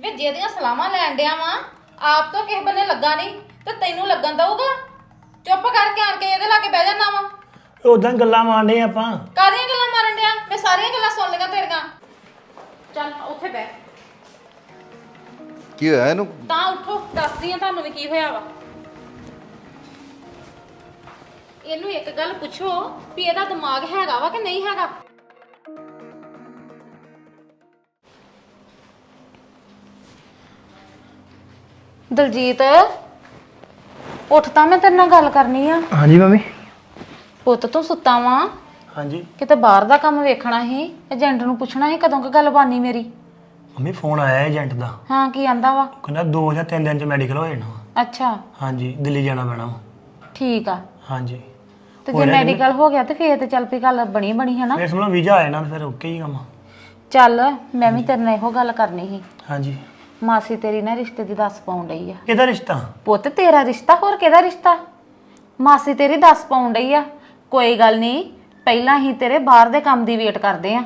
ਵੇ ਜਿਹਦੀਆਂ ਸਲਾਮਾਂ ਲੈਣ ਡਿਆ ਵਾਂ ਆਪ ਤੋਂ ਕਿਸੇ ਬੰਨੇ ਲੱਗਾ ਨਹੀਂ ਤੇ ਤੈਨੂੰ ਲੱਗਣ ਦਊਗਾ? ਚੁੱਪ ਕਰਕੇ ਆਣ ਕੇ ਇਹਦੇ ਲਾਗੇ ਬਹਿ ਜਾਣਾ ਵਾ। ਉਦਾਂ ਗੱਲਾਂ ਮਾਰਨੇ ਆਪਾਂ। ਕਾਹਦੀਆਂ ਗੱਲਾਂ ਮਾਰਨ ਡਿਆ? ਮੈਂ ਸਾਰੀਆਂ ਗੱਲਾਂ ਸੁਣ ਲਈਆਂ ਤੇਰੀਆਂ। ਚੱਲ ਉੱਥੇ ਬਹਿ। ਕੀ ਹੋਇਆ ਇਹਨੂੰ? ਤਾਂ ਉੱਠੋ ਦੱਸਦੀ ਆ ਤੁਹਾਨੂੰ ਵੀ ਕੀ ਹੋਇਆ ਵਾ। ਇਹਨੂੰ ਇੱਕ ਗੱਲ ਪੁੱਛੋ ਵੀ ਇਹਦਾ ਦਿਮਾਗ ਹੈਗਾ ਵਾ ਕਿ ਨਹੀਂ ਹੈਗਾ? ਦਲਜੀਤ ਉੱਠ ਤਾਂ ਮੈਂ ਤੇਰੇ ਨਾਲ ਗੱਲ ਕਰਨੀ ਆ। ਹਾਂਜੀ ਮੰਮੀ। ਪੁੱਤ ਤੂੰ ਸੁੱਤਾ ਵਾਂ। ਹਾਂਜੀ। ਕਿਤੇ ਬਾਹਰ ਦਾ ਕੰਮ ਵੇਖਣਾ ਸੀ ਏਜੰਟ ਨੂੰ ਪੁੱਛਣਾ ਸੀ ਕਦੋਂ ਕੁ ਗੱਲ ਬਾਨੀ ਮੇਰੀ। ਮੰਮੀ ਫੋਨ ਆਇਆ ਏਜੰਟ ਦਾ। ਹਾਂ ਕੀ ਆਂਦਾ ਵਾ? ਕਹਿੰਦਾ 2 ਜਾਂ 3 ਦਿਨ ਚ ਮੈਡੀਕਲ ਹੋ ਜਾਣਾ ਵਾ। ਅੱਛਾ। ਹਾਂਜੀ ਦਿੱਲੀ ਜਾਣਾ ਪੈਣਾ ਵਾ। ਠੀਕ ਆ। ਹਾਂਜੀ। ਤੇ ਜੇ ਮੈਡੀਕਲ ਹੋ ਗਿਆ ਤੇ ਫੇਰ ਤੇ ਚੱਲ ਪਈ ਗੱਲ ਬਣੀ ਬਣੀ ਹੈ ਨਾ ਫਿਰ ਸਮਝੋ ਵੀਜ਼ਾ ਆਇਆ ਨਾ ਫਿਰ ਓਕੇ ਹੀ ਕੰਮ। ਚੱਲ ਮੈਂ ਵੀ ਤੇਰੇ ਨਾਲ ਇਹੋ ਗੱਲ ਕਰਨੀ ਸੀ। ਹਾਂਜੀ। ਮਾਸੀ ਤੇਰੀ ਨਾ ਰਿਸ਼ਤੇ ਦੀ ਦੱਸ ਪਾਉਣ ਡਈ ਆ। ਕਿਹਦਾ ਰਿਸ਼ਤਾ? ਪੁੱਤ ਤੇਰਾ ਰਿਸ਼ਤਾ ਹੋਰ ਕਿਹਦਾ ਰਿਸ਼ਤਾ? ਮਾਸੀ ਤੇਰੀ ਦੱਸ ਪਾਉਣ ਡਈ ਆ। ਕੋਈ ਗੱਲ ਨਹੀਂ ਪਹਿਲਾਂ ਹੀ ਤੇਰੇ ਬਾਹਰ ਦੇ ਕੰਮ ਦੀ ਵੇਟ ਕਰਦੇ ਆ।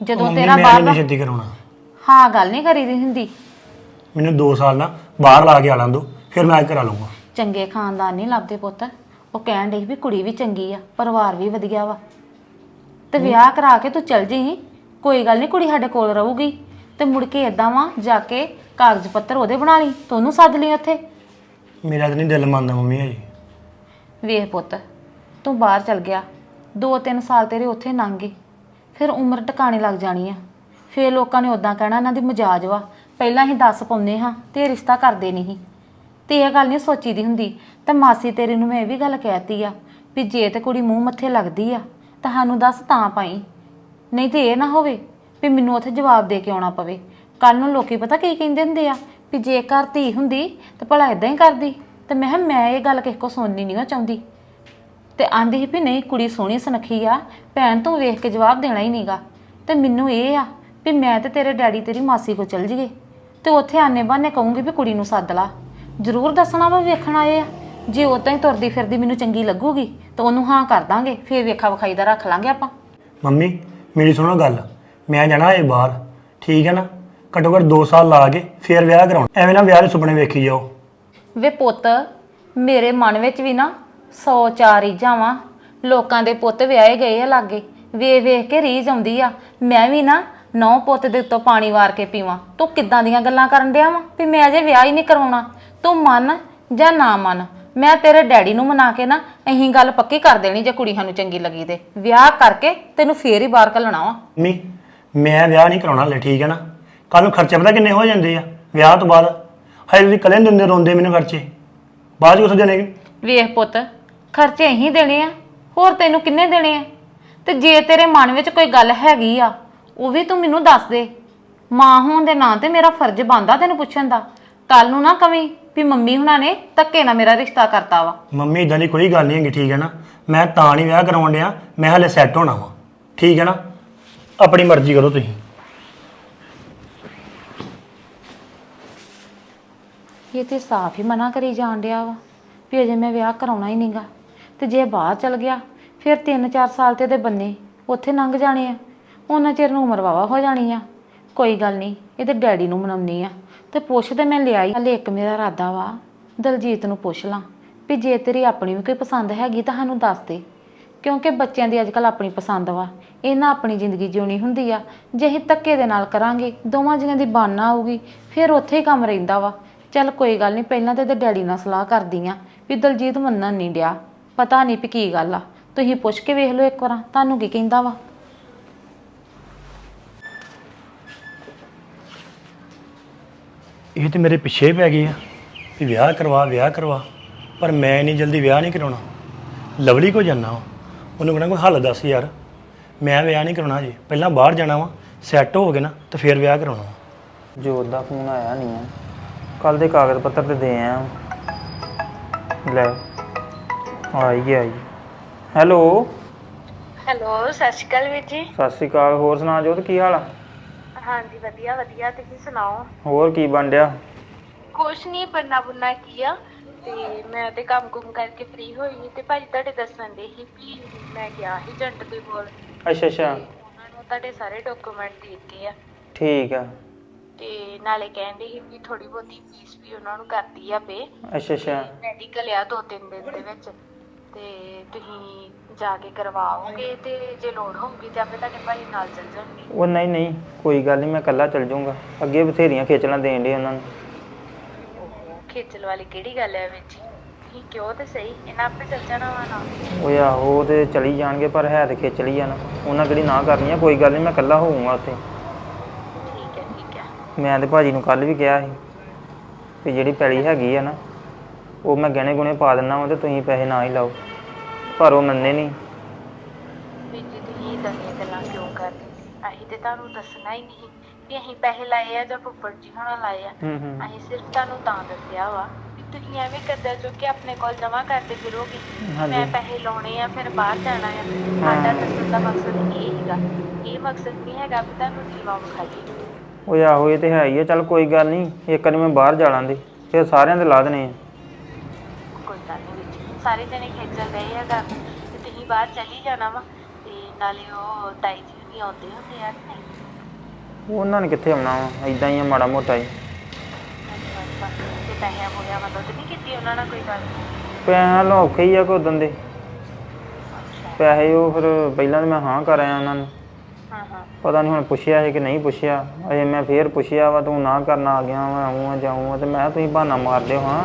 ਜਦੋਂ ਤੇਰਾ ਬਾਹਰ ਦਾ ਛੇਤੀ ਕਰਾਉਣਾ। ਹਾਂ ਗੱਲ ਨਹੀਂ ਕਰੀਦੀ ਹੁੰਦੀ। ਮੈਨੂੰ 2 ਸਾਲ ਨਾ ਬਾਹਰ ਲਾ ਕੇ ਆ ਲਾਂ ਦੋ ਫਿਰ ਮੈਂ ਕਰਾ ਲੂੰਗਾ ਚੰਗੇ ਖਾਨਦਾਨ ਨਹੀਂ ਲੱਭਦੇ ਪੁੱਤ। ਉਹ ਕਹਿਣ ਡਈ ਵੀ ਕੁੜੀ ਵੀ ਚੰਗੀ ਆ ਪਰਿਵਾਰ ਵੀ ਵਧੀਆ ਵਾ। ਤੇ ਵਿਆਹ ਕਰਾ ਕੇ ਤੂੰ ਚਲ ਜੀ ਕੋਈ ਗੱਲ ਨਹੀਂ ਕੁੜੀ ਸਾਡੇ ਕੋਲ ਰਹੂਗੀ। ਤੇ ਮੁੜ ਕੇ ਏਦਾਂ ਵਾ ਜਾ ਕੇ ਕਾਗਜ਼ ਪੱਤਰ ਉਹਦੇ ਬਣਾ ਲਈ ਤੂੰ ਉਹਨੂੰ ਸੱਦ ਲਈ ਉੱਥੇ। ਮੇਰਾ ਤਾਂ ਨਹੀਂ ਦਿਲ ਮੰਨਦਾ ਮੰਮੀ ਹਜੇ। ਵੇਖ ਪੁੱਤ ਤੂੰ ਬਾਹਰ ਚਲ ਗਿਆ 2-3 ਸਾਲ ਤੇਰੇ ਉੱਥੇ ਲੰਘ ਗਏ ਫਿਰ ਉਮਰ ਟਿਕਾਣੇ ਲੱਗ ਜਾਣੀ ਆ। ਫਿਰ ਲੋਕਾਂ ਨੇ ਉਦਾਂ ਕਹਿਣਾ ਇਹਨਾਂ ਦੀ ਮਜਾਜ ਵਾ ਪਹਿਲਾਂ ਹੀ ਦੱਸ ਪਾਉਂਦੇ ਹਾਂ ਤੇ ਇਹ ਰਿਸ਼ਤਾ ਕਰਦੇ ਨਹੀਂ। ਤੇ ਇਹ ਗੱਲ ਨਹੀਂ ਸੋਚੀ ਦੀ ਹੁੰਦੀ ਤੇ ਮਾਸੀ ਤੇਰੀ ਨੂੰ ਮੈਂ ਇਹ ਵੀ ਗੱਲ ਕਹਿਤੀ ਆ ਵੀ ਜੇ ਤੇ ਕੁੜੀ ਮੂੰਹ ਮੱਥੇ ਲੱਗਦੀ ਆ ਤੁਹਾਨੂੰ ਦੱਸ ਤਾਂ ਪਾਈ। ਨਹੀਂ ਤੇ ਇਹ ਨਾ ਹੋਵੇ ਵੀ ਮੈਨੂੰ ਉੱਥੇ ਜਵਾਬ ਦੇ ਕੇ ਆਉਣਾ ਪਵੇ। ਕੱਲ ਨੂੰ ਲੋਕੀ ਪਤਾ ਕੀ ਕਹਿੰਦੇ ਹੁੰਦੇ ਆ? ਵੀ ਜੇ ਘਰ ਧੀ ਹੁੰਦੀ, ਤੇ ਭਲਾ ਇਦਾਂ ਹੀ ਕਰਦੀ। ਤੇ ਮੈਂ ਕਿਹਾ, ਮੈਂ ਇਹ ਗੱਲ ਕਿਸੇ ਕੋ ਸੁਣਨੀ ਨਹੀਂ ਚਾਹੁੰਦੀ। ਤੇ ਆਂਦੀ ਸੀ ਵੀ ਨਹੀਂ, ਕੁੜੀ ਸੋਹਣੀ ਸੁਨੱਖੀ ਆ, ਭੈਣ ਤੂੰ ਵੇਖ ਕੇ ਜਵਾਬ ਦੇਣਾ ਹੀ ਨਹੀਂਗਾ ਤੇ ਮੈਨੂੰ ਇਹ ਆ ਵੀ ਮੈਂ ਤੇ ਤੇਰੇ ਡੈਡੀ, ਤੇਰੀ ਮਾਸੀ ਕੋ ਚਲ ਜੀਏ। ਤੇ ਉੱਥੇ ਆਨੇ ਬਾਨੇ ਕਹੂੰਗੀ ਵੀ ਕੁੜੀ ਨੂੰ ਸੱਦ ਲਾ। ਜ਼ਰੂਰ ਦੱਸਣਾ ਵਾ ਵੇਖਣ ਆਏ ਆ। ਜੇ ਉਦਾਂ ਹੀ ਤੁਰਦੀ ਫਿਰਦੀ ਮੈਨੂੰ ਚੰਗੀ ਲੱਗੂਗੀ, ਤਾਂ ਉਹਨੂੰ ਹਾਂ ਕਰ ਦਾਂਗੇ, ਫੇਰ ਵੇਖਾ ਵਿਖਾਈ ਦਾ ਰੱਖ ਲਾਂਗੇ ਆਪਾਂ। ਮੰਮੀ, ਮੇਰੀ ਸੁਣੋ ਗੱਲ। ਮੈਂ ਜਾਣਾ ਇਹ ਬਾਹਰ। ਠੀਕ ਹੈ ਨਾ? ਘੱਟੋ ਘੱਟ 2 ਸਾਲ ਲਾ ਕੇ ਫਿਰ ਵਿਆਹ ਕਰਾਉਣਾ। ਐਵੇਂ ਨਾ ਵਿਆਹ ਦੇ ਸੁਪਨੇ ਵੇਖੀ ਜਾਓ। ਵੇ ਪੁੱਤ ਮੇਰੇ ਮਨ ਵਿੱਚ ਵੀ ਨਾ ਸੌ ਚਾਰ ਰੀਝਾਂ ਵਾਂ। ਲੋਕਾਂ ਦੇ ਪੁੱਤ ਵਿਆਹੇ ਗਏ ਆ ਲਾਗੇ। ਵੇਖ ਵੇਖ ਕੇ ਰੀਝ ਆਉਂਦੀ ਆ। ਮੈਂ ਵੀ ਨਾ ਨੌ ਪੁੱਤ ਦੇ ਉੱਤੋਂ ਪਾਣੀ ਵਾਰ ਕੇ ਪੀਵਾਂ। ਤੂੰ ਕਿੱਦਾਂ ਦੀਆਂ ਗੱਲਾਂ ਕਰਨ ਡਿਆ ਵਾ ਵੀ ਮੈਂ ਅਜੇ ਵਿਆਹ ਹੀ ਨਹੀਂ ਕਰਵਾਉਣਾ ਤੂੰ ਮੰਨ ਜਾਂ ਨਾ ਮੰਨ? ਮੈਂ ਤੇਰੇ ਡੈਡੀ ਨੂੰ ਮਨਾ ਕੇ ਨਾ ਅਹੀਂ ਗੱਲ ਪੱਕੀ ਕਰ ਦੇਣੀ ਜੇ ਕੁੜੀ ਸਾਨੂੰ ਚੰਗੀ ਲੱਗੀ ਤੇ। ਵਿਆਹ ਕਰਕੇ ਤੈਨੂੰ ਫੇਰ ਹੀ ਬਾਹਰ ਘੱਲਣਾ ਵਾ। ਮੰਮੀ ਮੈਂ ਵਿਆਹ ਨਹੀਂ ਕਰਾਉਣਾ ਹਲੇ ਠੀਕ ਹੈ ਨਾ? ਕੱਲ ਨੂੰ ਖਰਚੇ ਪਤਾ ਕਿੰਨੇ ਹੋ ਜਾਂਦੇ ਆ ਵਿਆਹ ਤੋਂ ਬਾਅਦ। ਹਜੇ ਤੁਸੀਂ ਕੱਲੇ ਦਿੰਦੇ ਰੋਂਦੇ ਮੈਨੂੰ ਖਰਚੇ। ਬਾਅਦ ਵਿੱਚ ਉਸ ਦੇਣੇ ਵੇਖ ਪੁੱਤ ਖਰਚੇ ਅਹੀਂ ਦੇਣੇ ਆ ਹੋਰ ਤੈਨੂੰ ਕਿੰਨੇ ਦੇਣੇ ਆ? ਤੇ ਜੇ ਤੇਰੇ ਮਨ ਵਿੱਚ ਕੋਈ ਗੱਲ ਹੈਗੀ ਆ ਉਹ ਵੀ ਤੂੰ ਮੈਨੂੰ ਦੱਸ ਦੇ। ਮਾਂ ਹੋਣ ਦੇ ਨਾਂ ਤੇ ਮੇਰਾ ਫਰਜ਼ ਬਣਦਾ ਤੈਨੂੰ ਪੁੱਛਣ ਦਾ। ਕੱਲ ਨੂੰ ਨਾ ਕਵੀਂ ਵੀ ਮੰਮੀ ਹੁਣਾਂ ਨੇ ਧੱਕੇ ਨਾਲ ਮੇਰਾ ਰਿਸ਼ਤਾ ਕਰਤਾ ਵਾ। ਮੰਮੀ ਇਦਾਂ ਦੀ ਕੋਈ ਗੱਲ ਨਹੀਂ ਹੈਗੀ ਠੀਕ ਹੈ ਨਾ? ਮੈਂ ਤਾਂ ਨਹੀਂ ਵਿਆਹ ਕਰਾਉਣ ਡਿਆ ਮੈਂ ਹਲੇ ਸੈੱਟ ਹੋਣਾ ਵਾ। ਠੀਕ ਹੈ ਨਾ? ਆਪਣੀ ਮਰਜ਼ੀ ਕਰੋ ਤੁਸੀਂ। ਇਹ ਤੇ ਸਾਫ਼ ਹੀ ਮਨਾ ਕਰੀ ਜਾਣ ਡਿਆ ਵਾ, ਵੀ ਅਜੇ ਮੈਂ ਵਿਆਹ ਕਰਾਉਣਾ ਹੀ ਨਹੀਂਗਾ ਤੇ ਜੇ ਬਾਹਰ ਚਲ ਗਿਆ, ਫਿਰ 3-4 ਸਾਲ ਤੇ ਇਹਦੇ ਬੰਨੇ ਉੱਥੇ ਲੰਘ ਜਾਣੇ ਆ। ਉਹਨਾਂ ਚਿਰ ਨੂੰ ਉਮਰ ਵਾਵਾ ਹੋ ਜਾਣੀ ਆ। ਕੋਈ ਗੱਲ ਨਹੀਂ ਇਹਦੇ ਡੈਡੀ ਨੂੰ ਮਨਾਉਣੀ ਆ। ਤੇ ਪੁੱਛ ਤੇ ਮੈਂ ਲਿਆ ਹੀ। ਹਲੇ ਇੱਕ ਮੇਰਾ ਇਰਾਦਾ ਵਾ, ਦਲਜੀਤ ਨੂੰ ਪੁੱਛ ਲਾਂ, ਵੀ ਜੇ ਤੇਰੀ ਆਪਣੀ ਵੀ ਕੋਈ ਪਸੰਦ ਹੈਗੀ ਤਾਂ ਸਾਨੂੰ ਦੱਸ ਦੇ। ਕਿਉਂਕਿ ਬੱਚਿਆਂ ਦੀ ਅੱਜਕੱਲ ਆਪਣੀ ਪਸੰਦ ਵਾ ਇਹਨਾਂ ਆਪਣੀ ਜ਼ਿੰਦਗੀ ਜਿਉਣੀ ਹੁੰਦੀ ਆ। ਜੇ ਅਸੀਂ ਧੱਕੇ ਦੇ ਨਾਲ ਕਰਾਂਗੇ, ਦੋਵਾਂ ਜੀਆਂ ਦੀ ਬਾਨਾ ਆਊਗੀ, ਫਿਰ ਉੱਥੇ ਹੀ ਕੰਮ ਰਹਿੰਦਾ ਵਾ। ਚੱਲ ਕੋਈ ਗੱਲ ਨਹੀਂ ਪਹਿਲਾਂ ਤੇ ਇਹਦੇ ਡੈਡੀ ਨਾਲ ਸਲਾਹ ਕਰਦੀ ਆ ਵੀ ਦਲਜੀਤ ਮੰਨਣ ਨਹੀਂ ਡਿਆ। ਪਤਾ ਨਹੀਂ ਵੀ ਕੀ ਗੱਲ ਆ। ਤੁਸੀਂ ਪੁੱਛ ਕੇ ਵੇਖ ਲਓ ਇੱਕ ਵਾਰ ਤੁਹਾਨੂੰ ਕੀ ਕਹਿੰਦਾ ਵਾ? ਇਹ ਤੇ ਮੇਰੇ ਪਿੱਛੇ ਪੈ ਗਏ ਆ ਵੀ ਵਿਆਹ ਕਰਵਾ ਵਿਆਹ ਕਰਵਾ। ਪਰ ਮੈਂ ਇੰਨੀ ਜਲਦੀ ਵਿਆਹ ਨਹੀਂ ਕਰਾਉਣਾ। ਲਵਲੀ ਕੋ ਜਾਣਾ ਵਾ। ਉਹਨੂੰ ਕਹਿਣਾ ਕੋਈ ਹੱਲ ਦੱਸ ਯਾਰ। ਮੈਂ ਵਿਆਹ ਨਹੀਂ ਕਰਾਉਣਾ ਜੀ ਪਹਿਲਾਂ ਬਾਹਰ ਜਾਣਾ ਵਾ। ਸੈੱਟ ਹੋ ਗਏ ਨਾ ਤੇ ਫਿਰ ਵਿਆਹ ਕਰਾਉਣਾ ਵਾ। ਜੋਤ ਦਾ ਫੋਨ ਆਇਆ ਨਹੀਂ ਆ। ਕੱਲ ਦੇ ਕਾਗਜ਼ ਪੱਤਰ ਤੇ ਦੇ ਆ ਲੈ ਆਈ ਗਿਆ ਆਈ ਹੈਲੋ। ਹੈਲੋ ਸਤਿ ਸ਼੍ਰੀ ਅਕਾਲ ਵੀਰ ਜੀ। ਸਤਿ ਸ਼੍ਰੀ ਅਕਾਲ ਹੋਰ ਸੁਣਾ ਜੋਤ ਕੀ ਹਾਲ ਆ? ਹਾਂਜੀ ਵਧੀਆ ਵਧੀਆ ਤੁਸੀਂ ਸੁਣਾਓ? ਹੋਰ ਕੀ ਬਣ ਡਿਆ? ਕੁਛ ਨਹੀਂ ਬੰਨਾ ਬੁੰਨਾ ਕੀ ਆ ਤੇ ਮੈਂ ਤੇ ਕੰਮ ਕੁਮ ਕਰਕੇ ਫ੍ਰੀ ਹੋਈ ਤੇ ਭਾਜੀ ਤੁਹਾਡੇ ਦੱਸਣ ਦੇ ਸੀ ਵੀ ਮੈਂ ਗਿਆ ਸੀ ਏਜੰਟ ਦੇ ਕੋਲ। ਅੱਛਾ ਅੱਛਾ। ਉਹਨਾਂ ਨੂੰ ਤੁਹਾਡੇ ਸਾਰੇ ਡਾਕੂਮੈਂਟ ਦਿੱਤੇ ਆ। ਠੀਕ ਆ। ਤੇ ਨਾਲੇ ਕਹਿੰਦੇ ਸੀ ਵੀ ਥੋੜੀ ਬਹੁਤੀ ਫੀਸ ਵੀ ਉਹਨਾਂ ਨੂੰ ਕਰਦੀ ਆ ਪੇ। ਅੱਛਾ ਅੱਛਾ। ਮੈਡੀਕਲ ਆ ਦੋ ਤਿੰਨ ਦਿਨ ਦੇ ਵਿੱਚ। ਤੇ ਤੁਸੀਂ ਜਾ ਕੇ ਕਰਵਾਓਗੇ ਤੇ ਜੇ ਲੋੜ ਹੋਊਗੀ ਤੇ ਆਪੇ ਤੁਹਾਡੇ ਭਾਈ ਨਾਲ ਚੱਲ ਜਾਣਗੇ। ਉਹ ਨਹੀਂ ਨਹੀਂ ਕੋਈ ਗੱਲ ਨਹੀਂ ਮੈਂ ਇਕੱਲਾ ਚੱਲ ਜਾਊਂਗਾ। ਅੱਗੇ ਬਥੇਰੀਆਂ ਖੇਚਲਾਂ ਦੇਣ ਦੇ ਉਹਨਾਂ ਨੂੰ। ਖੇਚਲ ਵਾਲੀ ਕਿਹੜੀ ਗੱਲ ਹੈ ਵਿੱਚ? ਤੁਸੀਂ ਕਿਉਂ ਤੇ ਸਹੀ? ਇਹਨਾਂ ਆਪੇ ਚੱਲ ਜਾਣਾ ਵਾ ਨਾ। ਉਹ ਆਹੋ ਉਹ ਤੇ ਚਲੀ ਜਾਣਗੇ ਪਰ ਹੈ ਤੇ ਖੇਚਲੀ ਆ ਨਾ। ਉਹਨਾਂ ਕਿਹੜੀ ਨਾ ਕਰਨੀ ਆ ਕੋਈ ਗੱਲ ਨਹੀਂ ਮੈਂ ਇਕੱਲਾ ਹੋਊਂਗਾ ਉੱਥੇ। ਠੀਕ ਹੈ ਠੀਕ ਹੈ ਮੈਂ ਤੇ ਭਾਜੀ ਨੂੰ ਕੱਲ ਵੀ ਕਿਹਾ ਸੀ ਕਿ ਜਿਹੜੀ ਪੈਲੀ ਹੈਗੀ ਆ ਨਾ ਉਹ ਮੈਂ ਗਹਿਣੇ ਗੁਣੇ ਪਾ ਦਿੰਦਾ ਵਾਂ ਤੇ ਤੁਸੀਂ ਪੈਸੇ ਨਾ ਹੀ ਲਾਓ ਪਰ ਉਹ ਮੰਨੇ ਨਹੀਂ। ਜੀ ਤੁਸੀਂ ਏਦਾਂ ਦੀਆਂ ਗੱਲਾਂ ਕਿਉਂ ਕਰਦੇ? ਅਸੀਂ ਤੇ ਤੁਹਾਨੂੰ ਦੱਸਣਾ ਹੀ ਨਹੀਂ ਕਿ ਅਸੀਂ ਪੈਸੇ ਲਾਏ ਆ ਜਾਂ ਫੁੱਫੜ ਜੀ ਹੋਣਾ ਲਾਏ ਆ। ਹੂੰ ਹੂੰ। ਅਸੀਂ ਸਿਰਫ ਤੁਹਾਨੂੰ ਤਾਂ ਦੱਸਿਆ ਵਾ ਕਿ ਤੁਸੀਂ ਐਵੇਂ ਕਰਜ਼ਾ ਚੁੱਕ ਕੇ ਆਪਣੇ ਕੋਲ ਜਮਾ ਕਰਦੇ ਫਿਰੋਗੇ। ਹਾਂਜੀ। ਮੈਂ ਪੈਸੇ ਲਾਉਣੇ ਆ ਫਿਰ ਬਾਹਰ ਜਾਣਾ ਆ। ਸਾਡਾ ਦੱਸਣ ਦਾ ਮਕਸਦ ਇਹ ਹੈਗਾ। ਇਹ ਮਕਸਦ ਨਹੀਂ ਹੈਗਾ ਵੀ ਤੁਹਾਨੂੰ ਜੀਵਾ ਵਿਖਾਈਏ ਉਹ ਆਹੋ ਇਹ ਤੇ ਹੈ ਹੀ ਆ ਚੱਲ ਕੋਈ ਗੱਲ ਨਹੀਂ ਇੱਕ ਵਾਰੀ ਮੈਂ ਬਾਹਰ ਜਾ ਲਾਂਦੇ ਫਿਰ ਸਾਰਿਆਂ ਦੇ ਲਾ ਦੇਣੇ ਆ। ਕੋਈ ਗੱਲ ਨਹੀਂ ਵਿੱਚ ਸਾਰੇ ਜਣੇ ਖੇਚਲ ਰਹੇ ਆ ਘਰ ਤੇ ਤੁਸੀਂ ਬਾਹਰ ਚਲੀ ਜਾਣਾ ਵਾ ਤੇ ਨਾਲੇ ਉਹ ਤਾਈ ਜੀ ਵੀ ਆਉਂਦੇ ਹੁੰਦੇ ਆ ਕਿ ਨਹੀਂ? ਉਹਨਾਂ ਨੇ ਕਿੱਥੇ ਆਉਣਾ ਵਾ ਇਦਾਂ ਹੀ ਆ ਮਾੜਾ ਮੋਟਾ ਹੀ। ਅੱਛਾ, ਅੱਛਾ। ਤੇ ਪੈਸਿਆਂ ਪੂਰਿਆਂ ਮਦਦ ਨਹੀਂ ਕੀਤੀ ਉਹਨਾਂ ਨਾਲ ਕੋਈ ਗੱਲ? ਪੈਸਾ ਲੌਖੇ ਹੀ ਆ ਕੋ ਦੇ। ਅੱਛਾ। ਪੈਸੇ ਉਹ ਫਿਰ ਪਹਿਲਾਂ ਤਾਂ ਮੈਂ ਹਾਂ ਕਰ ਆਇਆ ਉਹਨਾਂ ਨੂੰ। ਹਾਂ ਹਾਂ। ਪਤਾ ਨਹੀਂ ਹੁਣ ਪੁੱਛਿਆ ਹੈ ਕਿ ਨਹੀਂ ਪੁੱਛਿਆ। ਅਜੇ ਮੈਂ ਫੇਰ ਪੁੱਛਿਆ ਵਾ ਤੂੰ ਨਾ ਕਰਨਾ ਆ ਗਿਆ ਵਾ ਆਉਂ ਜਾਉਂ ਤੇ ਮੈਂ ਕਿਹਾ ਤੁਸੀਂ ਬਹਾਨਾ ਮਾਰਦੇ ਹੋ ਹਾਂ।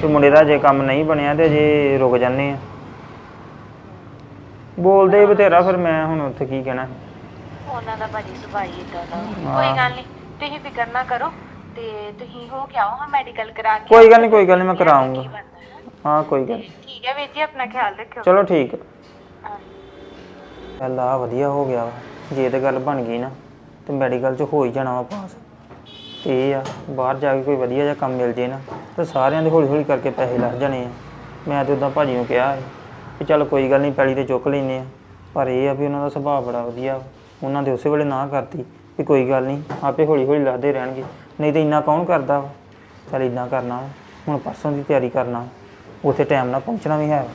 ਤੇ ਮੁੰਡੇ ਦਾ ਜੇ ਕੰਮ ਨਹੀਂ ਬਣਿਆ ਤੇ ਜੇ ਰੁਕ ਜਾਂਦੇ ਆ। ਬੋਲਦੇ ਹੀ ਬਥੇਰਾ ਫਿਰ ਮੈਂ ਹੁਣ ਉੱਥੇ ਕੀ ਕਹਿਣਾ। ਉਹਨਾਂ ਦਾ ਭਾਜੀ ਸੁਭਾਅ ਹੀ ਏਦਾਂ ਦਾ। ਕੋਈ ਗੱਲ ਨਹੀਂ ਤੁਸੀਂ ਫਿਕਰ ਨਾ ਕਰੋ ਤੇ ਤੁਸੀਂ ਹੋ ਕੇ ਆਓ ਹਾਂ ਮੈਡੀਕਲ ਕਰਾ ਕੇ ਕੋਈ ਗੱਲ ਨਹੀਂ ਕੋਈ ਗੱਲ ਨਹੀਂ ਮੈਂ ਕਰਾਉਂਗਾ ਕੀ ਬਣਦਾ ਹੈ। ਹਾਂ ਕੋਈ ਗੱਲ ਨੀ। ਠੀਕ ਹੈ ਵੀਰ ਜੀ ਆਪਣਾ ਖਿਆਲ ਰੱਖਿਓ। ਚਲੋ ਠੀਕ ਆ ਹਾਂ। ਚੱਲ ਆ ਵਧੀਆ ਹੋ ਗਿਆ ਵਾ। ਜੇ ਤੇ ਗੱਲ ਬਣ ਗਈ ਨਾ, ਤੇ ਮੈਡੀਕਲ 'ਚ ਹੋ ਹੀ ਜਾਣਾ ਵਾ ਪਾਸ ਤੇ ਇਹ ਆ, ਬਾਹਰ ਜਾ ਕੇ ਕੋਈ ਵਧੀਆ ਜਿਹਾ ਕੰਮ ਮਿਲ ਜੇ ਨਾ, ਤੇ ਸਾਰਿਆਂ ਦੇ ਹੌਲੀ ਹੌਲੀ ਕਰਕੇ ਪੈਸੇ ਲੱਗ ਜਾਣੇ ਆ। ਮੈਂ ਤੇ ਉਦਾਂ ਭਾਜੀ ਨੂੰ ਕਿਹਾ ਸੀ ਕਿ ਚੱਲ ਕੋਈ ਗੱਲ ਨਹੀਂ, ਪੈਲੀ ਤੇ ਚੁੱਕ ਲੈਨੇ ਆ। ਪਰ ਇਹ ਆ ਵੀ ਉਹਨਾਂ ਦਾ ਸੁਭਾਅ ਬੜਾ ਵਧੀਆ ਉਹਨਾਂ ਦੇ ਉਸੇ ਵੇਲੇ ਨਾ ਕਰਤੀ ਵੀ ਕੋਈ ਗੱਲ ਨਹੀਂ, ਆਪੇ ਹੌਲੀ ਹੌਲੀ ਲੱਗਦੇ ਰਹਿਣਗੇ। ਨਹੀਂ ਤੇ ਇੰਨਾ ਕੌਣ ਕਰਦਾ ਵਾ? ਚੱਲ ਇੰਨਾ ਕਰਨਾ ਵਾ। ਹੁਣ ਪਰਸੋਂ ਦੀ ਤਿਆਰੀ ਕਰਨਾ ਉੱਥੇ ਟਾਈਮ ਨਾਲ ਪਹੁੰਚਣਾ ਵੀ ਹੈ।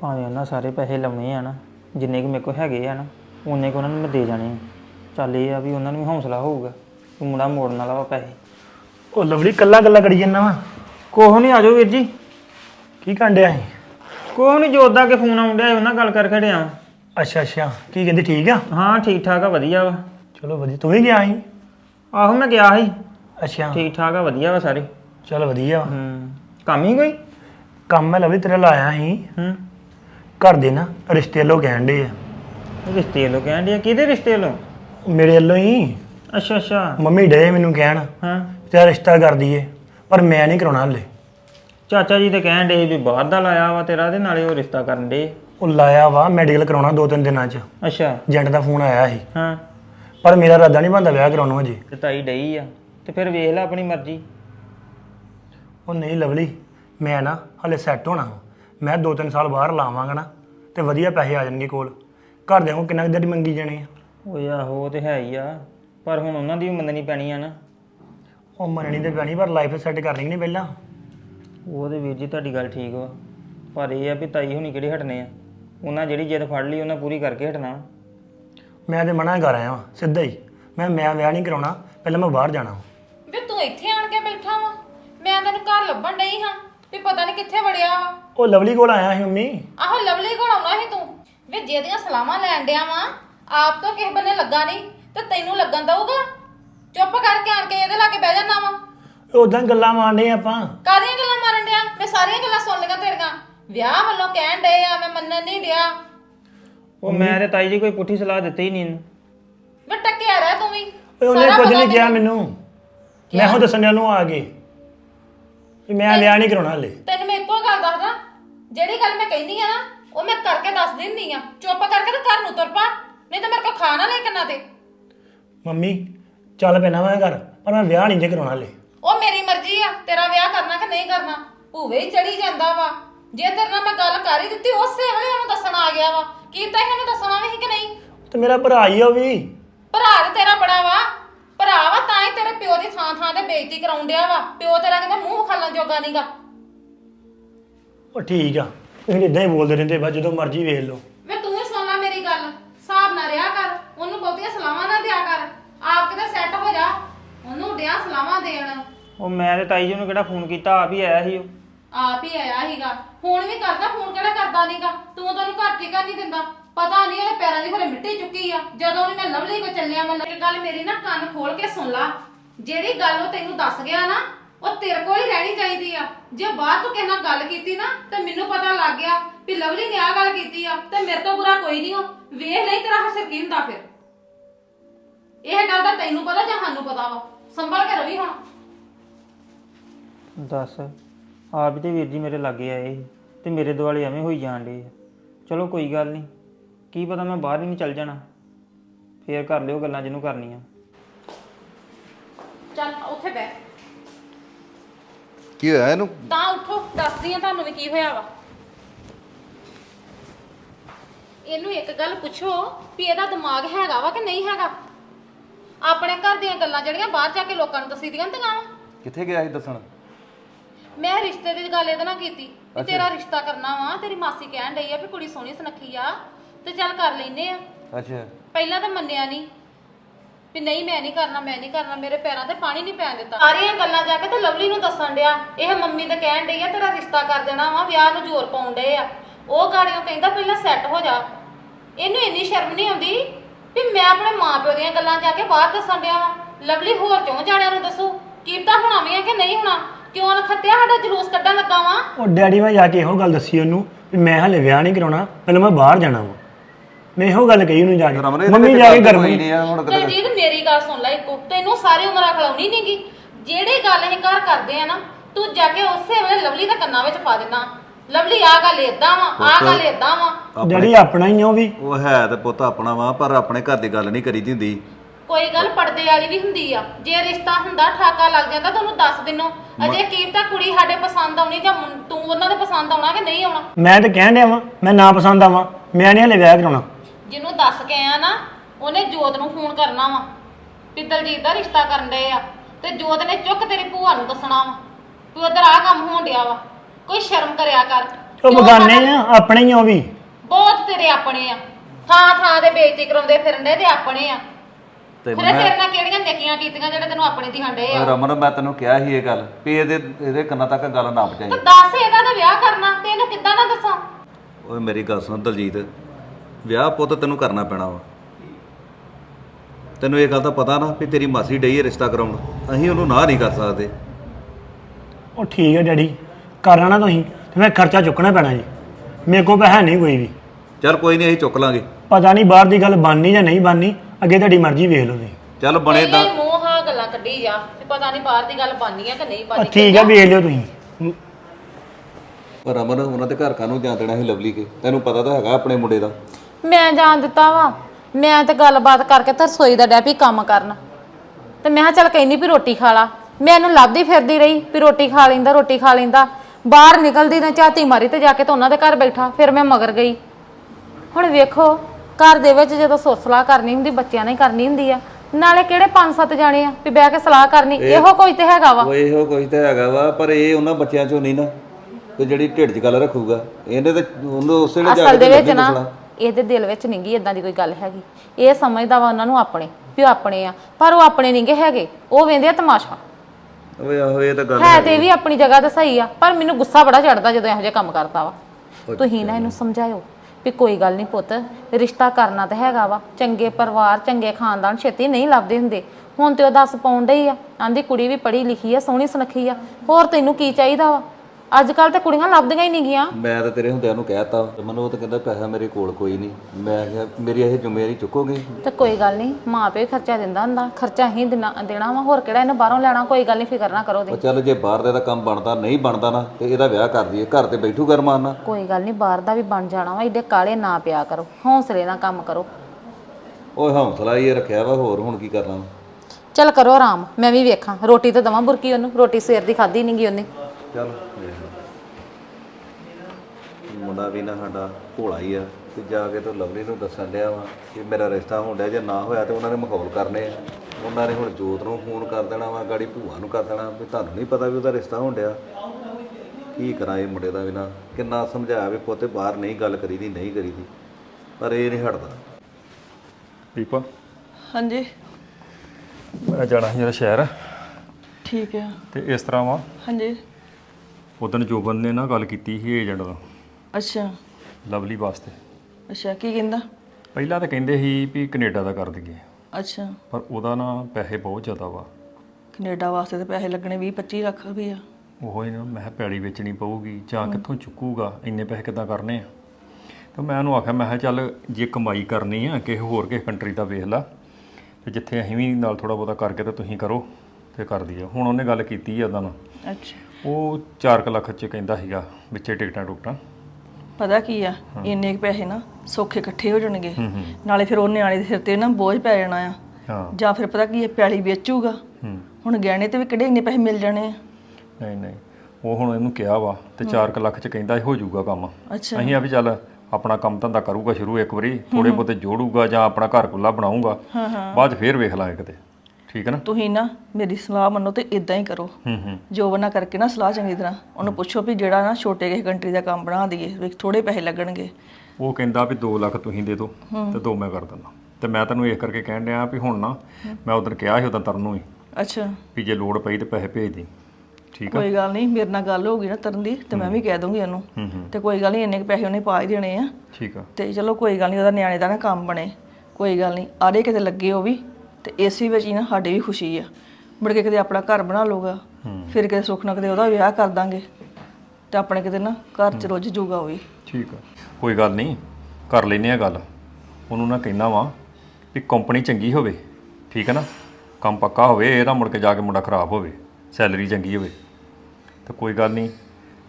ਭਾਵੇਂ ਉਹਨਾਂ ਸਾਰੇ ਪੈਸੇ ਲਾਉਣੇ ਆ ਨਾ, ਜਿੰਨੇ ਕੁ ਮੇਰੇ ਕੋਲ ਹੈਗੇ ਆ ਨਾ ਉਹਨੇ ਕੁ ਉਹਨਾਂ ਨੂੰ ਮੈਂ ਦੇ ਜਾਣੇ ਆ। ਚੱਲ ਇਹ ਆ ਵੀ ਉਹਨਾਂ ਨੂੰ ਵੀ ਹੌਸਲਾ ਹੋਊਗਾ ਕਿ ਮੁੰਡਾ ਮੋੜਨ ਵਾਲਾ ਵਾ ਪੈਸੇ। ਉਹ ਲਵਲੀ ਕੱਲਾ ਕੱਲਾ ਕਰੀ ਜਾਂਦਾ ਵਾ? ਕੋਹ ਨਹੀਂ ਆਜੋ ਵੀਰ ਜੀ। ਕੀ ਕਾਂਡਿਆ ਸੀ? ਕੋਹ ਨਹੀਂ ਜੋਦਾ ਕੇ ਫੋਨ ਆਉਂਦਿਆ ਉਹਨਾਂ ਗੱਲ ਕਰ ਖੜਿਆ ਅੱਛਾ ਅੱਛਾ। ਕੀ ਕਹਿੰਦੀ ਠੀਕ ਆ? ਹਾਂ ਠੀਕ ਠਾਕ ਆ ਵਧੀਆ ਵਾ। ਚਲੋ ਵਧੀਆ। ਤੂੰ ਵੀ ਗਿਆ ਸੀ? ਆਹੋ ਮੈਂ ਗਿਆ ਸੀ। ਅੱਛਾ। ਠੀਕ ਠਾਕ ਆ ਵਧੀਆ ਵਾ ਸਾਰੇ। ਚਲ ਵਧੀਆ ਵਾ। ਹੂੰ। ਕੰਮ ਹੀ ਕੋਈ? ਕੰਮ ਮੈਂ ਲਵਲੀ ਤੇਰੇ ਲਾਇਆ ਸੀ। ਹੂੰ। ਘਰ ਦੇ ਨਾ ਰਿਸ਼ਤੇ ਲੋ ਕਹਿਣ ਦੇ ਆ। ਰਿਸ਼ਤੇ ਲੋ ਕਹਿਣ ਡਿਆ? ਕਿਹਦੇ ਰਿਸ਼ਤੇ ਲੋ ਮੇਰੇ ਵੱਲੋਂ ਹੀ। ਅੱਛਾ ਅੱਛਾ। ਮੰਮੀ ਡੇ ਮੈਨੂੰ ਕਹਿਣ। ਹਾਂ। ਤੇਰਾ ਰਿਸ਼ਤਾ ਕਰ ਦਈਏ ਪਰ ਮੈਂ ਨਹੀਂ ਕਰਾਉਣਾ ਹਲੇ। ਚਾਚਾ ਜੀ ਤੇ ਕਹਿਣ ਡੇ ਵੀ ਬਾਹਰ ਦਾ ਲਾਇਆ ਵਾ ਤੇਰਾ ਤੇ ਨਾਲੇ ਉਹ ਰਿਸ਼ਤਾ ਕਰਨ ਡੇ ਉਹ ਲਾਇਆ ਵਾ ਮੈਡੀਕਲ ਕਰਾਉਣਾ ਦੋ ਤਿੰਨ ਦਿਨਾਂ ਚ। ਅੱਛਾ। ਏਜੰਟ ਦਾ ਫੋਨ ਆਇਆ ਸੀ। ਹਾਂ। ਪਰ ਮੇਰਾ ਇਰਾਦਾ ਨਹੀਂ ਬੰਦਾ ਵਿਆਹ ਕਰਾਉਣ ਨੂੰ ਅਜੇ ਤੇ ਤਾਈ ਡਈ ਆ। ਤੇ ਫਿਰ ਵੇਖ ਲੈ ਆਪਣੀ ਮਰਜ਼ੀ। ਉਹ ਨਹੀਂ ਲਵਲੀ ਮੈਂ ਨਾ ਹਲੇ ਸੈੱਟ ਹੋਣਾ। ਮੈਂ ਦੋ ਤਿੰਨ ਸਾਲ ਬਾਹਰ ਲਾਵਾਂਗਾ ਨਾ ਤੇ ਵਧੀਆ ਪੈਸੇ ਆ ਜਾਣਗੇ ਕੋਲ। ਘਰਦਿਆਂ ਕੋਲ ਕਿੰਨਾ ਕੁ ਦਿਹਾੜੀ ਮੰਗੀ ਜਾਣੇ ਆ? ਓਏ ਆਹੋ ਉਹ ਤੇ ਹੈ ਹੀ ਆ ਪਰ ਹੁਣ ਉਹਨਾਂ ਦੀ ਵੀ ਮੰਨਣੀ ਪੈਣੀ ਆ ਨਾ। ਉਹ ਮੰਨਣੀ ਤੇ ਪੈਣੀ ਪਰ ਲਾਈਫ ਸੈੱਟ ਕਰਨੀ ਨਹੀਂ ਪਹਿਲਾਂ। ਉਹ ਤੇ ਵੀਰ ਜੀ ਤੁਹਾਡੀ ਗੱਲ ਠੀਕ ਵਾ ਪਰ ਇਹ ਆ ਵੀ ਤਾਈ ਹੁਣੀ ਕਿਹੜੇ ਹਟਨੇ ਆ? ਉਹਨਾਂ ਜਿਹੜੀ ਜਿੱਦ ਫੜ ਲਈ ਉਹਨਾਂ ਪੂਰੀ ਕਰਕੇ ਹਟਣਾ। ਮੈਂ ਤੇ ਮਨਾ ਕਰ ਆਇਆ ਵਾਂ ਸਿੱਧਾ ਹੀ। ਮੈਂ ਮੈਂ ਵਿਆਹ ਨਹੀਂ ਕਰਾਉਣਾ ਪਹਿਲਾਂ ਮੈਂ ਬਾਹਰ ਜਾਣਾ। ਵਾ। ਵੇ ਤੂੰ ਇੱਥੇ ਆਣ ਕੇ ਬੈਠਾ ਵਾ। ਮੈਂ ਤੈਨੂੰ ਘਰ ਲੱਭਣ ਡਈ ਹਾਂ ਵੀ ਪਤਾ ਨਹੀਂ ਕਿੱਥੇ ਵੜਿਆ ਵਾ। ਉਹ ਲਵਲੀ ਕੋਲ ਆਇਆ ਸੀ ਮੰਮੀ। ਆਹੋ ਲਵਲੀ ਕੋਲ ਆਉਣਾ ਸੀ ਤੂੰ। ਵੇ ਜਿਹਦੀਆਂ ਸਲਾਮਾਂ ਲੈਣ ਡਿਆ ਵਾ ਆਪ ਤੋਂ ਕਿਸੇ ਬੰਨੇ ਲੱਗਾ ਨਹੀਂ ਤੇ ਤੈਨੂੰ ਲੱਗਣ ਦਊਗਾ? ਚੁੱਪ ਕਰਕੇ ਆਣ ਕੇ ਇਹਦੇ ਲਾਗੇ ਬਹਿ ਜਾਣਾ ਵਾ। ਉਦਾਂ ਗੱਲਾਂ ਮਾਰਨੇ ਆਪਾਂ। ਕਾਹਦੀਆਂ ਗੱਲਾਂ ਮਾਰਨ ਡਿਆ? ਮੈਂ ਸਾਰੀਆਂ ਗੱਲਾਂ ਸੁਣ ਲਈਆਂ ਤੇਰੀਆਂ ਵਿਆਹ ਵੱਲੋਂ ਕਹਿਣ ਡਏ ਆ ਮੈਂ ਮੰਨਣ ਨਹੀਂ ਡਿਆ। ਉਹ ਮੈਂ ਤੇ ਤਾਈ ਜੀ ਕੋਈ ਪੁੱਠੀ ਸਲਾਹ ਦਿੱਤੀ ਹੀ ਨਹੀਂ ਇਹਨੂੰ। ਵੇ ਟੱਕਿਆ ਰਹਿ ਤੂੰ ਵੀ। ਓਏ ਉਹਨੇ ਸਾਰਾ ਕੁਝ ਪਤਾ ਨਹੀਂ ਕਿਹਾ ਮੈਨੂੰ। ਮੈਂ ਹੋ ਦੱਸਣ ਨੂੰ ਆ ਗਏ ਵੀ ਮੈਂ ਵਿਆਹ ਨਹੀਂ ਕਰਾਉਣਾ ਹਲੇ। ਤੈਨੂੰ ਮੈਂ ਇੱਕੋ ਗੱਲ ਦੱਸਦਾ। ਜਿਹੜੀ ਗੱਲ ਮੈਂ ਕਹਿੰਦੀ ਆ ਨਾ ਉਹ ਮੈਂ ਕਰਕੇ ਦੱਸ ਦਿੰਦੀ ਆ। ਚੁੱਪ ਕਰਕੇ ਤੇ ਘਰ ਨੂੰ ਤੁਰ ਪਾ ਨਹੀਂ ਤਾਂ ਮੇਰੇ ਕੋ ਖਾ ਨਾ ਲੈ ਕੰਨਾਂ ਤੇ। ਮੰਮੀ ਚੱਲ ਪੈਣਾ ਮੈਂ ਘਰ ਪਰ ਮੈਂ ਵਿਆਹ ਨਹੀਂ ਜੇ ਕਰਾਉਣਾ ਹਲੇ। ਉਹ ਮੇਰੀ ਮਰਜ਼ੀ ਆ ਤੇਰਾ ਵਿਆਹ ਕਰਨਾ ਕਿ ਨਹੀਂ ਕਰਨਾ ਭੂਵੇ ਹੀ ਚੜੀ ਜਾਂਦਾ ਵਾ। ਜੇ ਤੇਰੇ ਨਾਲ ਮੈਂ ਗੱਲ ਕਰ ਹੀ ਦਿੱਤੀ ਉਸੇ ਵੇਲੇ ਉਹਨੂੰ ਦੱਸਣ ਆ ਗਿਆ ਵਾ। ਕੀ ਤਾਂ ਇਹਨੂੰ ਦੱਸਣਾ ਵੀ ਸੀ ਕਿ ਨਹੀਂ? ਤੇ ਮੇਰਾ ਭਰਾ ਹੀ ਆ ਉਹ ਵੀ। ਭਰਾ ਤੇ ਤੇਰਾ ਬੜਾ ਵਾ। ਭਰਾ ਵਾ ਤਾਂ ਹੀ ਤੇਰੇ ਪਿਓ ਦੀ ਥਾਂ ਥਾਂ ਤੇ ਬੇਇੱਜ਼ਤੀ ਕਰਾਉਣ ਡਿਆ ਵਾ। ਪਿਓ ਤੇਰਾ ਕਹਿੰਦਾ ਮੂੰਹ ਖਾਲਣ ਜੋਗਾ ਨਹੀਂਗਾ ਉਹ ਠੀਕ ਆ। ਤੁਸੀਂ ਇਦਾਂ ਹੀ ਬੋਲਦੇ ਰਹਿੰਦੇ ਬਸ ਜਦੋਂ ਮਰਜ਼ੀ ਵੇਖ ਲਓ। ਵੇ ਤੂੰ ਵੀ ਸੁਣ ਲੈ ਮੇਰੀ ਗੱਲ ਹਿਸਾਬ ਨਾਲ ਰਿਹਾ ਕਰ ਉਹਨੂੰ ਬਹੁਤੀਆਂ ਸਲਾਹਾਂ ਨਾ ਦਿਆ ਕਰ ਆਪ ਕਿਤੇ ਸੈੱਟ ਹੋ ਜਾ ਉਹਨੂੰ ਡਿਆ ਸਲਾਮਾਂ ਦੇਣ। ਉਹ ਮੈਂ ਤੇ ਤਾਈ ਜੀ ਨੂੰ ਕਿਹੜਾ ਫੋਨ ਕੀਤਾ ਆਪ ਹੀ ਆਇਆ ਸੀ ਉਹ। ਆਪ ਹੀ ਆਇਆ ਸੀਗਾ ਫੋਨ ਵੀ ਕਰਦਾ ਫੋਨ ਕਿਹੜਾ ਕਰਦਾ ਨਹੀਂਗਾ ਤੂੰ ਤਾਂ ਉਹਨੂੰ ਘੱਟ ਹੀ ਕਰ ਨਹੀਂ ਦਿੰਦਾ ਪਤਾ ਨਹੀਂ ਉਹਦੇ ਪੈਰਾਂ ਦੀ ਖਰੇ ਮਿੱਟੀ ਚੁੱਕੀ ਆ ਜਦੋਂ ਉਹਨੇ ਮੈਂ ਲਵਲੀ ਕੋ ਚੱਲਿਆ ਮੈਂ ਇੱਕ ਗੱਲ ਮੇਰੀ ਨਾ ਕੰਨ ਖੋਲ ਕੇ ਸੁਣ ਲਾ ਜਿਹੜੀ ਗੱਲ ਉਹ ਤੈਨੂੰ ਦੱਸ ਗਿਆ ਨਾ ਉਹ ਤੇਰੇ ਕੋਲ ਹੀ ਰਹਿਣੀ ਚਾਹੀਦੀ ਆ। ਜੇ ਬਾਹਰ ਤੂੰ ਕਿਸੇ ਨਾਲ ਗੱਲ ਕੀਤੀ ਨਾ ਤੇ ਮੈਨੂੰ ਪਤਾ ਲੱਗ ਗਿਆ ਵੀ ਲਵਲੀ ਨੇ ਆਹ ਗੱਲ ਕੀਤੀ ਆ ਤੇ ਮੇਰੇ ਤੋਂ ਬੁਰਾ ਕੋਈ ਨਹੀਂ ਹੋ ਵੇਖ ਲਈ ਤੇਰਾ ਹਸਰ ਕੀ ਹੁੰਦਾ ਫਿਰ। ਇਹ ਗੱਲ ਤਾਂ ਤੈਨੂੰ ਪਤਾ ਜਾਂ ਸਾਨੂੰ ਪਤਾ ਵਾ? ਸੰਭਲ ਕੇ ਰਵੀ ਹੁਣ। ਦੱਸ ਆਪ ਤੇ ਵੀਰ ਜੀ ਮੇਰੇ ਲਾਗੇ ਆਏ ਸੀ ਤੇ ਮੇਰੇ ਦੁਆਲੇ ਐਵੇਂ ਹੋਈ ਜਾਣ ਡੇ ਚਲੋ ਕੋਈ ਗੱਲ ਨਹੀਂ ਕੀ ਪਤਾ ਮੈਂ ਬਾਹਰ ਹੀ ਨਹੀਂ ਚੱਲ ਜਾਣਾ। ਫੇਰ ਕਰ ਲਿਓ ਗੱਲਾਂ ਜਿਹਨੂੰ ਕਰਨੀਆਂ। ਚੱਲ ਉੱਥੇ ਬਹਿ। ਕੀ ਹੋਇਆ ਇਹਨੂੰ? ਤਾਂ ਉੱਠੋ ਦੱਸਦੀ ਆ ਤੁਹਾਨੂੰ ਵੀ ਕੀ ਹੋਇਆ ਵਾ। ਇਹਨੂੰ ਇੱਕ ਗੱਲ ਪੁੱਛੋ ਵੀ ਇਹਦਾ ਦਿਮਾਗ ਹੈਗਾ ਵਾ ਕਿ ਨਹੀਂ ਹੈਗਾ? ਆਪਣੇ ਘਰ ਦੀਆਂ ਗੱਲਾਂ ਜਿਹੜੀਆਂ ਬਾਹਰ ਜਾ ਕੇ ਲੋਕਾਂ ਨੂੰ ਦੱਸੀ ਦੀਆਂ ਵਾ। ਕਿੱਥੇ ਗਿਆ ਸੀ ਦੱਸਣ? ਮੈਂ ਰਿਸ਼ਤੇ ਦੀ ਗੱਲ ਇਹਦੇ ਨਾਲ ਕੀਤੀ ਵੀ ਤੇਰਾ ਰਿਸ਼ਤਾ ਕਰਨਾ ਵਾ ਤੇਰੀ ਮਾਸੀ ਕਹਿਣ ਡਈ ਆ ਵੀ ਕੁੜੀ ਸੋਹਣੀ ਸੁਨੱਖੀ ਆ ਤੇ ਚੱਲ ਕਰ ਲੈਨੇ ਆ। ਅੱਛਾ। ਪਹਿਲਾਂ ਤਾਂ ਮੰਨਿਆ ਨਹੀਂ ਵੀ ਨਹੀਂ ਮੈਂ ਨਹੀਂ ਕਰਨਾ ਮੈਂ ਨਹੀਂ ਕਰਨਾ ਮੇਰੇ ਪੈਰਾਂ ਤੇ ਪਾਣੀ ਨਹੀਂ ਪੈਣ ਦਿੱਤਾ। ਸਾਰੀਆਂ ਗੱਲਾਂ ਜਾ ਕੇ ਤੇ ਲਵਲੀ ਨੂੰ ਦੱਸਣ ਡਿਆ ਇਹ ਮੰਮੀ ਤੇ ਕਹਿਣ ਡਈ ਆ ਤੇਰਾ ਰਿਸ਼ਤਾ ਕਰ ਦੇਣਾ ਵਾ ਵਿਆਹ ਨੂੰ ਜ਼ੋਰ ਪਾਉਣ ਡਏ ਆ। ਉਹ ਗਾੜੀਆਂ ਕਹਿੰਦਾ ਪਹਿਲਾਂ ਸੈੱਟ ਹੋ ਜਾ। ਇਹਨੂੰ ਇੰਨੀ ਸ਼ਰਮ ਨਹੀਂ ਆਉਂਦੀ ਵੀ ਮੈਂ ਆਪਣੇ ਮਾਪਿਓ ਦੀਆਂ ਗੱਲਾਂ ਜਾ ਕੇ ਬਾਹਰ ਦੱਸਣ ਡਿਆ ਵਾ। ਲਵਲੀ ਹੋਰ ਚੋਂ ਜਾਣਿਆਂ ਨੂੰ ਦੱਸੂ? ਕੀਪਤਾ ਹੋਣਾ ਵੀ ਆ ਕਿ ਨਹੀਂ ਹੋਣਾ? ਕਿਉਂ ਨਖੱਤਿਆ ਸਾਡਾ ਜਲੂਸ ਕੱਢਣ ਲੱਗਾ ਵਾ? ਉਹ ਡੈਡੀ ਮੈਂ ਜਾ ਕੇ ਇਹੋ ਗੱਲ ਦੱਸੀ ਉਹਨੂੰ ਵੀ ਮੈਂ ਹਲੇ ਵਿਆਹ ਨਹੀਂ ਕਰਾਉਣਾ ਪਹਿਲਾਂ ਮੈਂ ਬਾਹਰ ਜਾਣਾ ਵਾ। ਮੈਂ ਇਹੋ ਗੱਲ ਕਹੀ ਉਹਨੂੰ ਜਾ ਕੇ। ਮੰਮੀ ਜਾ ਕੇ ਗਰਮੀ ਕੋਈ ਨਹੀਂ ਆ ਹੁਣ ਕਿਤੇ ਦਲਜੀਤ ਮੇਰੀ ਗੱਲ ਸੁਣ ਲੈ ਇੱਕੋ। ਤੈਨੂੰ ਸਾਰੀ ਉਮਰ ਖਲਾਉਣੀ ਨਹੀਂਗੀ ਜਿਹੜੀ ਗੱਲ ਅਸੀਂ ਘਰ ਕਰਦੇ ਆ ਨਾ ਤੂੰ ਜਾ ਕੇ ਉਸੇ ਵੇਲੇ ਲਵਲੀ ਦੇ ਕੰਨਾਂ ਵਿੱਚ ਪਾ ਦੇਣਾ ਲਵਲੀ ਆ ਗੱਲ ਏਦਾਂ ਵਾ ਆ ਗੱਲ ਏਦਾਂ ਵਾ। ਡੈਡੀ ਆਪਣਾ ਹੀ ਆ ਉਹ ਵੀ। ਉਹ ਹੈ ਤੇ ਪੁੱਤ ਆਪਣਾ ਵਾ ਪਰ ਆਪਣੇ ਘਰ ਦੀ ਗੱਲ ਨਹੀਂ ਕਰੀਦੀ ਹੁੰਦੀ। ਕੋਈ ਗੱਲ ਪਰਦੇ ਵਾਲੀ ਵੀ ਹੁੰਦੀ ਆ। ਜੇ ਰਿਸ਼ਤਾ ਹੁੰਦਾ ਠਾਕਾ ਲੱਗ ਜਾਂਦਾ ਤੁਹਾਨੂੰ ਦੱਸ ਦਿਨੋ। ਅਜੇ ਕੀ ਤਾਂ ਕੁੜੀ ਸਾਡੇ ਪਸੰਦ ਆਉਣੀ ਜਾਂ ਮੁੰ- ਤੂੰ ਉਹਨਾਂ ਦੇ ਪਸੰਦ ਆਉਣਾ ਕਿ ਨਹੀਂ ਆਉਣਾ? ਮੈਂ ਤਾਂ ਕਹਿਣ ਡਿਆ ਵਾਂ ਮੈਂ ਨਾ ਪਸੰਦ ਆਵਾਂ ਮੈਂ ਨਹੀਂ ਹਲੇ ਵਿਆਹ ਕਰਾਉਣਾ। ਜਿਹਨੂੰ ਦੱਸ ਕੇ ਆਇਆ ਨਾ ਉਹਨੇ ਜੋਤ ਨੂੰ ਫੋਨ ਕਰਨਾ ਵਾ ਵੀ ਦਲਜੀਤ ਦਾ ਰਿਸ਼ਤਾ ਕਰਨ ਡਏ ਆ ਤੇ ਜੋਤ ਨੇ ਚੁੱਕ ਤੇਰੀ ਭੂਆ ਨੂੰ ਦੱਸਣਾ ਵਾ ਵੀ ਉਧਰ ਆ ਕੰਮ ਹੋਣ ਡਿਆ ਵਾ ਕੋਈ ਸ਼ਰਮ ਕਰਿਆ ਕਰ। ਉਹ ਕਿਉਂ ਬਗਾਨੇ ਆ ਆਪਣੇ ਹੀ ਆ ਉਹ ਵੀ? ਬਹੁਤ ਤੇਰੇ ਆਪਣੇ ਆ। ਥਾਂ ਥਾਂ ਤੇ ਬੇਇੱਜ਼ਤੀ ਕਰਾਉਂਦੇ ਫਿਰਨ ਦੇ ਤੇ ਆਪਣੇ ਆ। ਤੇ ਫਿਰ ਤੇਰੇ ਮੈਂ ਨਾਲ ਕਿਹੜੀਆਂ ਨੇਕੀਆਂ ਕੀਤੀਆਂ ਜਿਹੜੇ ਤੈਨੂੰ ਆਪਣੇ ਦੀ ਹੰਡੇ ਆ? ਰਮਨ ਮੈਂ ਤੈਨੂੰ ਕਿਹਾ ਸੀ ਇਹ ਗੱਲ ਵੀ ਇਹਦੇ ਇਹਦੇ ਕੰਨਾਂ ਤੱਕ ਗੱਲ ਨਾ ਪਹੁੰਚਾਈ। ਤੇ ਦੱਸ ਇਹਦਾ ਤਾਂ ਵਿਆਹ ਕਰਨਾ ਤੇ ਇਹਨੂੰ ਕਿੱਦਾਂ ਨਾ ਦੱਸਾਂ? ਓਏ ਮੇਰੀ ਗੱਲ ਸੁਣ ਦਲਜੀਤ। ਵਿਆਹ ਪੁੱਤ ਤੈਨੂੰ ਕਰਨਾ ਪੈਣਾ ਵਾ। ਤੈਨੂੰ ਇਹ ਗੱਲ ਦਾ ਪਤਾ ਨਾ ਵੀ ਤੇਰੀ ਮਾਸੀ ਡਈ ਹੈ ਰਿਸ਼ਤਾ ਕਰਾਉਣ। ਅਸੀਂ ਉਹਨੂੰ ਨਾ ਨਹੀਂ ਕਰ ਸਕਦੇ। ਉਹ ਠੀਕ ਹੈ ਡੈਡੀ ਕਰ ਲੈਣਾ ਤੁਸੀਂ ਤੇ ਮੈਂ ਖਰਚਾ ਚੁੱਕਣਾ ਪੈਣਾ ਜੀ। ਮੇਰੇ ਕੋਲ ਪੈਸਾ ਨਹੀਂ ਕੋਈ ਵੀ। ਚੱਲ ਕੋਈ ਨਹੀਂ ਅਸੀਂ ਚੁੱਕ ਲਾਂਗੇ। ਪਤਾ ਨਹੀਂ ਬਾਹਰ ਦੀ ਗੱਲ ਬਣਨੀ ਜਾਂ ਨਹੀਂ ਬਣਨੀ ਅੱਗੇ ਤੁਹਾਡੀ ਮਰਜ਼ੀ ਵੇਖ ਲਓ ਤੁਸੀਂ। ਚੱਲ ਬਣੇ ਪਹਿਲਾਂ ਦਾ ਹੀ ਮੂੰਹ ਹਾਂ ਗੱਲਾਂ ਕੱਢੀ ਜਾ ਤੇ ਪਤਾ ਨਹੀਂ ਬਾਹਰ ਦੀ ਗੱਲ ਬਾਨੀ ਆ ਕਿ ਨਹੀਂ ਉਹ ਬਾਨੀ ਠੀਕ ਹੈ ਵੇਖ ਲਿਓ ਤੁਸੀਂ। ਪਰ ਰਮਨ ਉਹਨਾਂ ਦੇ ਘਰ ਕਾਨੂੰ ਜਾਂ ਦੇਣਾ ਸੀ ਲਵਲੀ ਕੇ? ਤੈਨੂੰ ਪਤਾ ਤਾਂ ਹੈਗਾ ਆਪਣੇ ਮੁੰਡੇ ਦਾ। ਮੈਂ ਜਾਣ ਦਿੱਤਾ ਵਾ। ਮੈਂ ਤੇ ਗੱਲਬਾਤ ਕਰਕੇ ਤੇ ਰਸੋਈ ਦਾ ਡੈਪੀ ਕੰਮ ਕਰਨ। ਤੇ ਮੈਂ ਕਿਹਾ ਚੱਲ ਕਹਿੰਦੀ ਵੀ ਰੋਟੀ ਖਾ ਲਾ। ਮੈਂ ਇਹਨੂੰ ਲੱਭਦੀ ਫਿਰਦੀ ਰਹੀ ਵੀ ਰੋਟੀ ਖਾ ਲੈਂਦਾ ਰੋਟੀ ਖਾ ਲੈਂਦਾ। ਬਾਹਰ ਨਿਕਲਦੀ ਨਾ ਝਾਤੀ ਮਾਰੀ ਤੇ ਜਾ ਕੇ ਤੇ ਉਹਨਾਂ ਦੇ ਘਰ ਬੈਠਾ। ਫਿਰ ਮੈਂ ਮਗਰ ਗਈ। ਹੁਣ ਵੇਖੋ ਘਰ ਦੇ ਵਿੱਚ ਜਦੋਂ ਸੋਸਲਾ ਕਰਨੀ ਹੁੰਦੀ ਬੱਚਿਆਂ ਨੇ ਕਰਨੀ ਹੁੰਦੀ ਆ। ਨਾਲੇ ਕਿਹੜੇ ਪੰਜ ਸੱਤ ਜਾਣੇ ਆ ਵੀ ਬਹਿ ਕੇ ਸਲਾਹ ਕਰਨੀ ਇਹੋ ਕੋਈ ਤੇ ਹੈਗਾ ਵਾ। ਉਹ ਇਹੋ ਕੁਝ ਤਾਂ ਹੈਗਾ ਵਾ ਪਰ ਇਹ ਉਹਨਾਂ ਬੱਚਿਆਂ ਚੋਂ ਨਹੀਂ ਨਾ। ਤੇ ਜਿਹੜੀ ਢਿੱਡ 'ਚ ਗੱਲ ਰੱਖੂਗਾ ਇਹਨੇ ਤੇ ਉਹਨੂੰ ਉਸੇ ਨੇ ਜਾ ਅਸਲ ਦੇ ਵਿੱਚ ਨਾ ਇਹਦੇ ਦਿਲ ਵਿੱਚ ਨਹੀਂਗੀ ਇਦਾਂ ਦੀ ਕੋਈ ਗੱਲ ਹੈਗੀ। ਇਹ ਸਮਝਦਾ ਵਾ ਉਹਨਾਂ ਨੂੰ ਆਪਣੇ ਵੀ ਉਹ ਆਪਣੇ ਆ ਪਰ ਉਹ ਆਪਣੇ ਨਹੀਂਗੇ ਹੈਗੇ ਉਹ ਵੇਂਦੇ ਆ ਤਮਾਸ਼ਾ। ਓਏ ਆਹੋ ਇਹ ਤਾਂ ਗੱਲ ਹੈ ਤੇ ਇਹ ਵੀ ਆਪਣੀ ਜਗ੍ਹਾ ਤੇ ਸਹੀ ਆ ਪਰ ਮੈਨੂੰ ਗੁੱਸਾ ਬੜਾ ਚੜਦਾ ਜਦੋਂ ਇਹੋ ਜਿਹੇ ਕੰਮ ਕਰਦਾ ਵਾ। ਤੁਸੀਂ ਨਾ ਇਹਨੂੰ ਸਮਝਾਇਓ ਵੀ ਕੋਈ ਗੱਲ ਨਹੀਂ ਪੁੱਤ ਰਿਸ਼ਤਾ ਕਰਨਾ ਤਾਂ ਹੈਗਾ ਵਾ ਚੰਗੇ ਪਰਿਵਾਰ ਚੰਗੇ ਖਾਨਦਾਨ ਛੇਤੀ ਨਹੀਂ ਲੱਭਦੇ ਹੁੰਦੇ। ਹੁਣ ਤੇ ਉਹ 10 ਪਾਉਣ ਡਈ ਆ ਆਂਦੀ ਕੁੜੀ ਵੀ ਪੜ੍ਹੀ ਲਿਖੀ ਆ ਸੋਹਣੀ ਸੁਨੱਖੀ ਆ ਹੋਰ ਤੈਨੂੰ ਕੀ ਚਾਹੀਦਾ ਵਾ? ਅੱਜ ਕੱਲ ਤੇ ਕੁੜੀਆਂ ਲੱਭਦੀਆਂ ਹੀ ਨਹੀਂ ਗੀਆਂ ਮੈਂ ਤਾਂ ਤੇਰੇ ਹੁੰਦਿਆਂ ਨੂੰ ਕਹਿਤਾ ਮੈਨੂੰ ਉਹ ਤਾਂ ਕਹਿੰਦਾ ਪੈਸਾ ਮੇਰੇ ਕੋਲ ਕੋਈ ਨਹੀਂ। ਮੈਂ ਕਿਹਾ ਮੇਰੀ ਇਹ ਜ਼ਿੰਮੇਵਾਰੀ ਚੁੱਕੋਗੇ? ਤੇ ਕੋਈ ਗੱਲ ਨਹੀਂ ਮਾਂ ਪਿਓ ਹੀ ਖਰਚਾ ਦਿੰਦਾ ਹੁੰਦਾ ਖਰਚਾ ਹੀ ਦੇਣਾ ਦੇਣਾ ਵਾ ਹੋਰ ਕਿਹੜਾ ਇਹਨੇ ਬਾਹਰੋਂ ਲੈਣਾ ਕੋਈ ਗੱਲ ਨਹੀਂ ਫਿਕਰ ਨਾ ਕਰੋ ਉਹ ਦੇ ਚੱਲ ਜੇ ਬਾਹਰ ਦੇ ਕੰਮ ਬਣਦਾ ਨਹੀਂ ਬਣਦਾ ਨਾ ਤੇ ਇਹਦਾ ਵਿਆਹ ਕਰ ਦਈਏ ਘਰ ਤੇ ਬੈਠੂਗਾ ਰਮਾਨ ਨਾਲ। ਕੋਈ ਗੱਲ ਨਹੀਂ ਬਾਹਰ ਦਾ ਵੀ ਬਣ ਜਾਣਾ ਵਾ ਇਹਦੇ ਕਾਲੇ ਨਾ ਪਿਆ ਕਰੋ ਹੌਸਲੇ ਨਾਲ ਕੰਮ ਕਰੋ। ਓਏ ਹੌਸਲਾ ਹੀ ਰੱਖਿਆ ਵਾ ਹੋਰ ਹੁਣ ਕੀ ਕਰਨਾ ਚੱਲ ਕਰੋ ਆਰਾਮ ਮੈਂ ਵੀ ਵੇਖਾਂ ਰੋਟੀ ਤੇ ਦਵਾਂ ਬੁਰਕੀ ਉਹਨੂੰ ਰੋਟੀ ਸਵੇਰ ਦੀ ਖਾਧੀ ਨਹੀਂਗੀ ਉਹਨੇ। ਚੱਲ। ਵੇਖ ਮੁੰਡਾ ਵੀ ਨਾ ਸਾਡਾ ਭੋਲਾ ਹੀ ਆ ਤੇ ਜਾ ਕੇ ਤਾਂ ਲਵਲੀ ਨੂੰ ਦੱਸਣ ਡਿਆ ਵਾ ਕਿ ਮੇਰਾ ਰਿਸ਼ਤਾ ਹੋਣ ਡਿਆ ਜੇ ਨਾ ਹੋਇਆ ਤੇ ਉਹਨਾਂ ਨੇ ਮਖੌਲ ਕਰਨੇ ਆ। ਉਹਨਾਂ ਨੇ ਹੁਣ ਜੋਤ ਨੂੰ ਫੋਨ ਕਰ ਦੇਣਾ ਵਾ ਗਾੜੀ ਭੂਆ ਨੂੰ ਕਰ ਦੇਣਾ ਵੀ ਤੁਹਾਨੂੰ ਨਹੀਂ ਪਤਾ ਵੀ ਉਹਦਾ ਰਿਸ਼ਤਾ ਹੋਣ ਡਿਆ। ਕੀ ਕਰਾਂ ਇਹ ਮੁੰਡੇ ਦਾ ਵੀ ਨਾ? ਕਿੰਨਾ ਸਮਝਾਇਆ ਵੀ ਪੁੱਤੇ ਬਾਹਰ ਨਹੀਂ ਗੱਲ ਕਰੀਦੀ ਨਹੀਂ ਕਰੀਦੀ ਪਰ ਇਹ ਨਹੀਂ ਹਟਦਾ। ਦੀਪਾ? ਹਾਂਜੀ। ਮੈਂ ਜਾਣਾ ਸੀ ਜਰਾ ਸ਼ਹਿਰ। ਠੀਕ ਆ। ਤੇ ਇਸ ਤਰ੍ਹਾਂ ਵਾ? ਹਾਂਜੀ। ਉਦੋਂ ਜੋਬਨ ਨੇ ਨਾ ਗੱਲ ਕੀਤੀ ਸੀ ਏਜੰਟ ਨਾਲ। ਅੱਛਾ। ਲਵਲੀ ਵਾਸਤੇ। ਅੱਛਾ ਕੀ ਕਹਿੰਦਾ? ਪਹਿਲਾਂ ਤਾਂ ਕਹਿੰਦੇ ਸੀ ਵੀ ਕੈਨੇਡਾ ਦਾ ਕਰ ਦਈਏ। ਅੱਛਾ। ਪਰ ਉਹਦਾ ਨਾ ਪੈਸੇ ਬਹੁਤ ਜ਼ਿਆਦਾ ਵਾ। ਕੈਨੇਡਾ ਵਾਸਤੇ ਤੇ ਪੈਸੇ ਲੱਗਣੇ 20 25 ਲੱਖ ਰੁਪਈਆ। ਉਹ ਹੀ ਨਾ ਮੈਂ ਕਿਹਾ ਪੈੜੀ ਵੇਚਣੀ ਪਊਗੀ ਜਾਂ ਕਿੱਥੋਂ ਚੁੱਕੂਗਾ ਇੰਨੇ ਪੈਸੇ ਕਿੱਦਾਂ ਕਰਨੇ ਆ? ਤਾਂ ਮੈਂ ਉਹਨੂੰ ਆਖਿਆ ਮੈਂ ਕਿਹਾ ਚੱਲ ਜੇ ਕਮਾਈ ਕਰਨੀ ਆ ਕਿਸੇ ਹੋਰ ਕਿਸੇ ਕੰਟਰੀ ਦਾ ਵੇਖ ਲਾ। ਤੇ ਜਿੱਥੇ ਅਸੀਂ ਵੀ ਨਾਲ ਥੋੜਾ ਬਹੁਤਾ ਕਰਕੇ ਤੇ ਤੁਸੀਂ ਕਰੋ ਤੇ ਕਰ ਦਈਏ। ਹੁਣ ਉਹਨੇ ਗੱਲ ਕੀਤੀ ਆ ਉਹਦਾ ਨਾਲ। ਅੱਛਾ। ਉਹ 4 ਲੱਖ ਚ ਕਹਿੰਦਾ ਸੀਗਾ ਵਿੱਚੇ ਟਿਕਟਾਂ ਟੁਕਟਾਂ। ਪਤਾ ਕੀ ਆ ਇੰਨੇ ਕੁ ਪੈਸੇ ਨਾ ਸੌਖੇ ਇਕੱਠੇ ਹੋ ਜਾਣਗੇ। ਨਾਲੇ ਫਿਰ ਉਹ ਨਿਆਣੇ ਦੇ ਸਿਰ ਤੇ ਨਾ ਬੋਝ ਪੈ ਜਾਣਾ ਆ। ਹਾਂ। ਜਾਂ ਫਿਰ ਪਤਾ ਕੀ ਹੈ ਪੈਲੀ ਵੇਚੂਗਾ। ਹੂੰ। ਹੁਣ ਗਹਿਣੇ ਤੇ ਵੀ ਕਿਹੜੇ ਇੰਨੇ ਪੈਸੇ ਮਿਲ ਜਾਣੇ ਆ? ਨਹੀਂ ਨਹੀਂ। ਉਹ ਹੁਣ ਇਹਨੂੰ ਕਿਹਾ ਵਾ ਤੇ 4 ਲੱਖ ਚ ਕਹਿੰਦਾ ਹੋ ਜਾਊਗਾ ਕੰਮ। ਅੱਛਾ। ਅਸੀਂ ਆ ਵੀ ਚੱਲ ਆਪਣਾ ਕੰਮ ਧੰਦਾ ਕਰੂਗਾ ਸ਼ੁਰੂ ਇੱਕ ਵਾਰੀ ਥੋੜੇ ਬਹੁਤੇ ਜੋੜੂਗਾ ਜਾਂ ਆਪਣਾ ਘਰ ਕੁੱਲਾ ਬਣਾਊਗਾ। ਬਾਅਦ 'ਚ ਫੇਰ ਵੇਖ ਲਾਂਗੇ ਕਿਤੇ। ਠੀਕ ਹੈ ਨਾ? ਤੁਸੀਂ ਨਾ ਮੇਰੀ ਸਲਾਹ ਮੰਨੋ ਤੇ ਇਦਾਂ ਹੀ ਕਰੋ। ਹੂੰ ਹੂੰ। ਜੋ ਬਣਾ ਕਰਕੇ ਨਾ ਸਲਾਹ ਚੰਗੀ ਤਰ੍ਹਾਂ ਉਹਨੂੰ ਪੁੱਛੋ ਵੀ ਜਿਹੜਾ ਨਾ ਛੋਟੇ ਜਿਹੇ ਕੰਟਰੀ ਦਾ ਕੰਮ ਬਣਾ ਦਈਏ ਵੀ ਥੋੜੇ ਪੈਸੇ ਲੱਗਣਗੇ। ਉਹ ਕਹਿੰਦਾ ਵੀ 2 ਲੱਖ ਤੁਸੀਂ ਦੇ ਦਿਓ ਤੇ 2 ਮੈਂ ਕਰ ਦਿੰਦਾ। ਤੇ ਮੈਂ ਤੈਨੂੰ ਇਹ ਕਰਕੇ ਕਹਿਣ ਡਿਆ ਵੀ ਹੁਣ ਨਾ ਮੈਂ ਉਦੋਂ ਕਿਹਾ ਸੀ ਉਦੋਂ ਤਰਨ ਨੂੰ ਹੀ ਅੱਛਾ। ਵੀ ਜੇ ਲੋੜ ਪਈ ਤੇ ਪੈਸੇ ਭੇਜ ਦੀ। ਠੀਕ ਆ? ਕੋਈ ਗੱਲ ਨਹੀਂ ਮੇਰੇ ਨਾਲ ਗੱਲ ਹੋਊਗੀ ਨਾ ਤਰਨ ਦੀ ਤੇ ਮੈਂ ਵੀ ਕਹਿ ਦੂੰਗੀ ਉਹਨੂੰ। ਹੂੰ ਹੂੰ। ਤੇ ਕੋਈ ਗੱਲ ਨਹੀਂ ਇੰਨੇ ਕੁ ਪੈਸੇ ਉਹਨੇ ਪਾ ਹੀ ਦੇਣੇ ਆ। ਠੀਕ ਆ। ਤੇ ਚਲੋ ਕੋਈ ਗੱਲ ਨਹੀਂ ਉਹਦਾ ਨਿਆਣੇ ਦਾ ਨਾ ਕੰਮ ਬਣੇ। ਕੋਈ ਗੱਲ ਨਹੀਂ ਆੜੇ ਕਿਤੇ ਲੱਗੇ ਉਹ ਵੀ। ਤੇ ਇਸੇ ਵਿੱਚ ਹੀ ਨਾ ਸਾਡੇ ਵੀ ਖੁਸ਼ੀ ਆ। ਮੁੜ ਕੇ ਕਿਤੇ ਆਪਣਾ ਘਰ ਬਣਾ ਲਊਗਾ ਫਿਰ ਕਿਤੇ ਸੁੱਖ ਨਾਲ ਕਿਤੇ ਉਹਦਾ ਵਿਆਹ ਕਰ ਦਾਂਗੇ ਤੇ ਆਪਣੇ ਕਿਤੇ ਨਾ ਘਰ ਚ ਰੁੱਝ ਜੂਗਾ ਉਹ ਵੀ। ਠੀਕ ਆ। ਕੋਈ ਗੱਲ ਨਹੀਂ ਕਰ ਲੈਨੇ ਆ ਗੱਲ। ਉਹਨੂੰ ਨਾ ਕਹਿਣਾ ਵਾ ਵੀ ਕੰਪਨੀ ਚੰਗੀ ਹੋਵੇ ਠੀਕ ਹੈ ਨਾ? ਕੰਮ ਪੱਕਾ ਹੋਵੇ ਇਹਦਾ ਮੁੜ ਕੇ ਜਾ ਕੇ ਮੁੰਡਾ ਖਰਾਬ ਹੋਵੇ ਸੈਲਰੀ ਚੰਗੀ ਹੋਵੇ। ਤਾਂ ਕੋਈ ਗੱਲ ਨਹੀਂ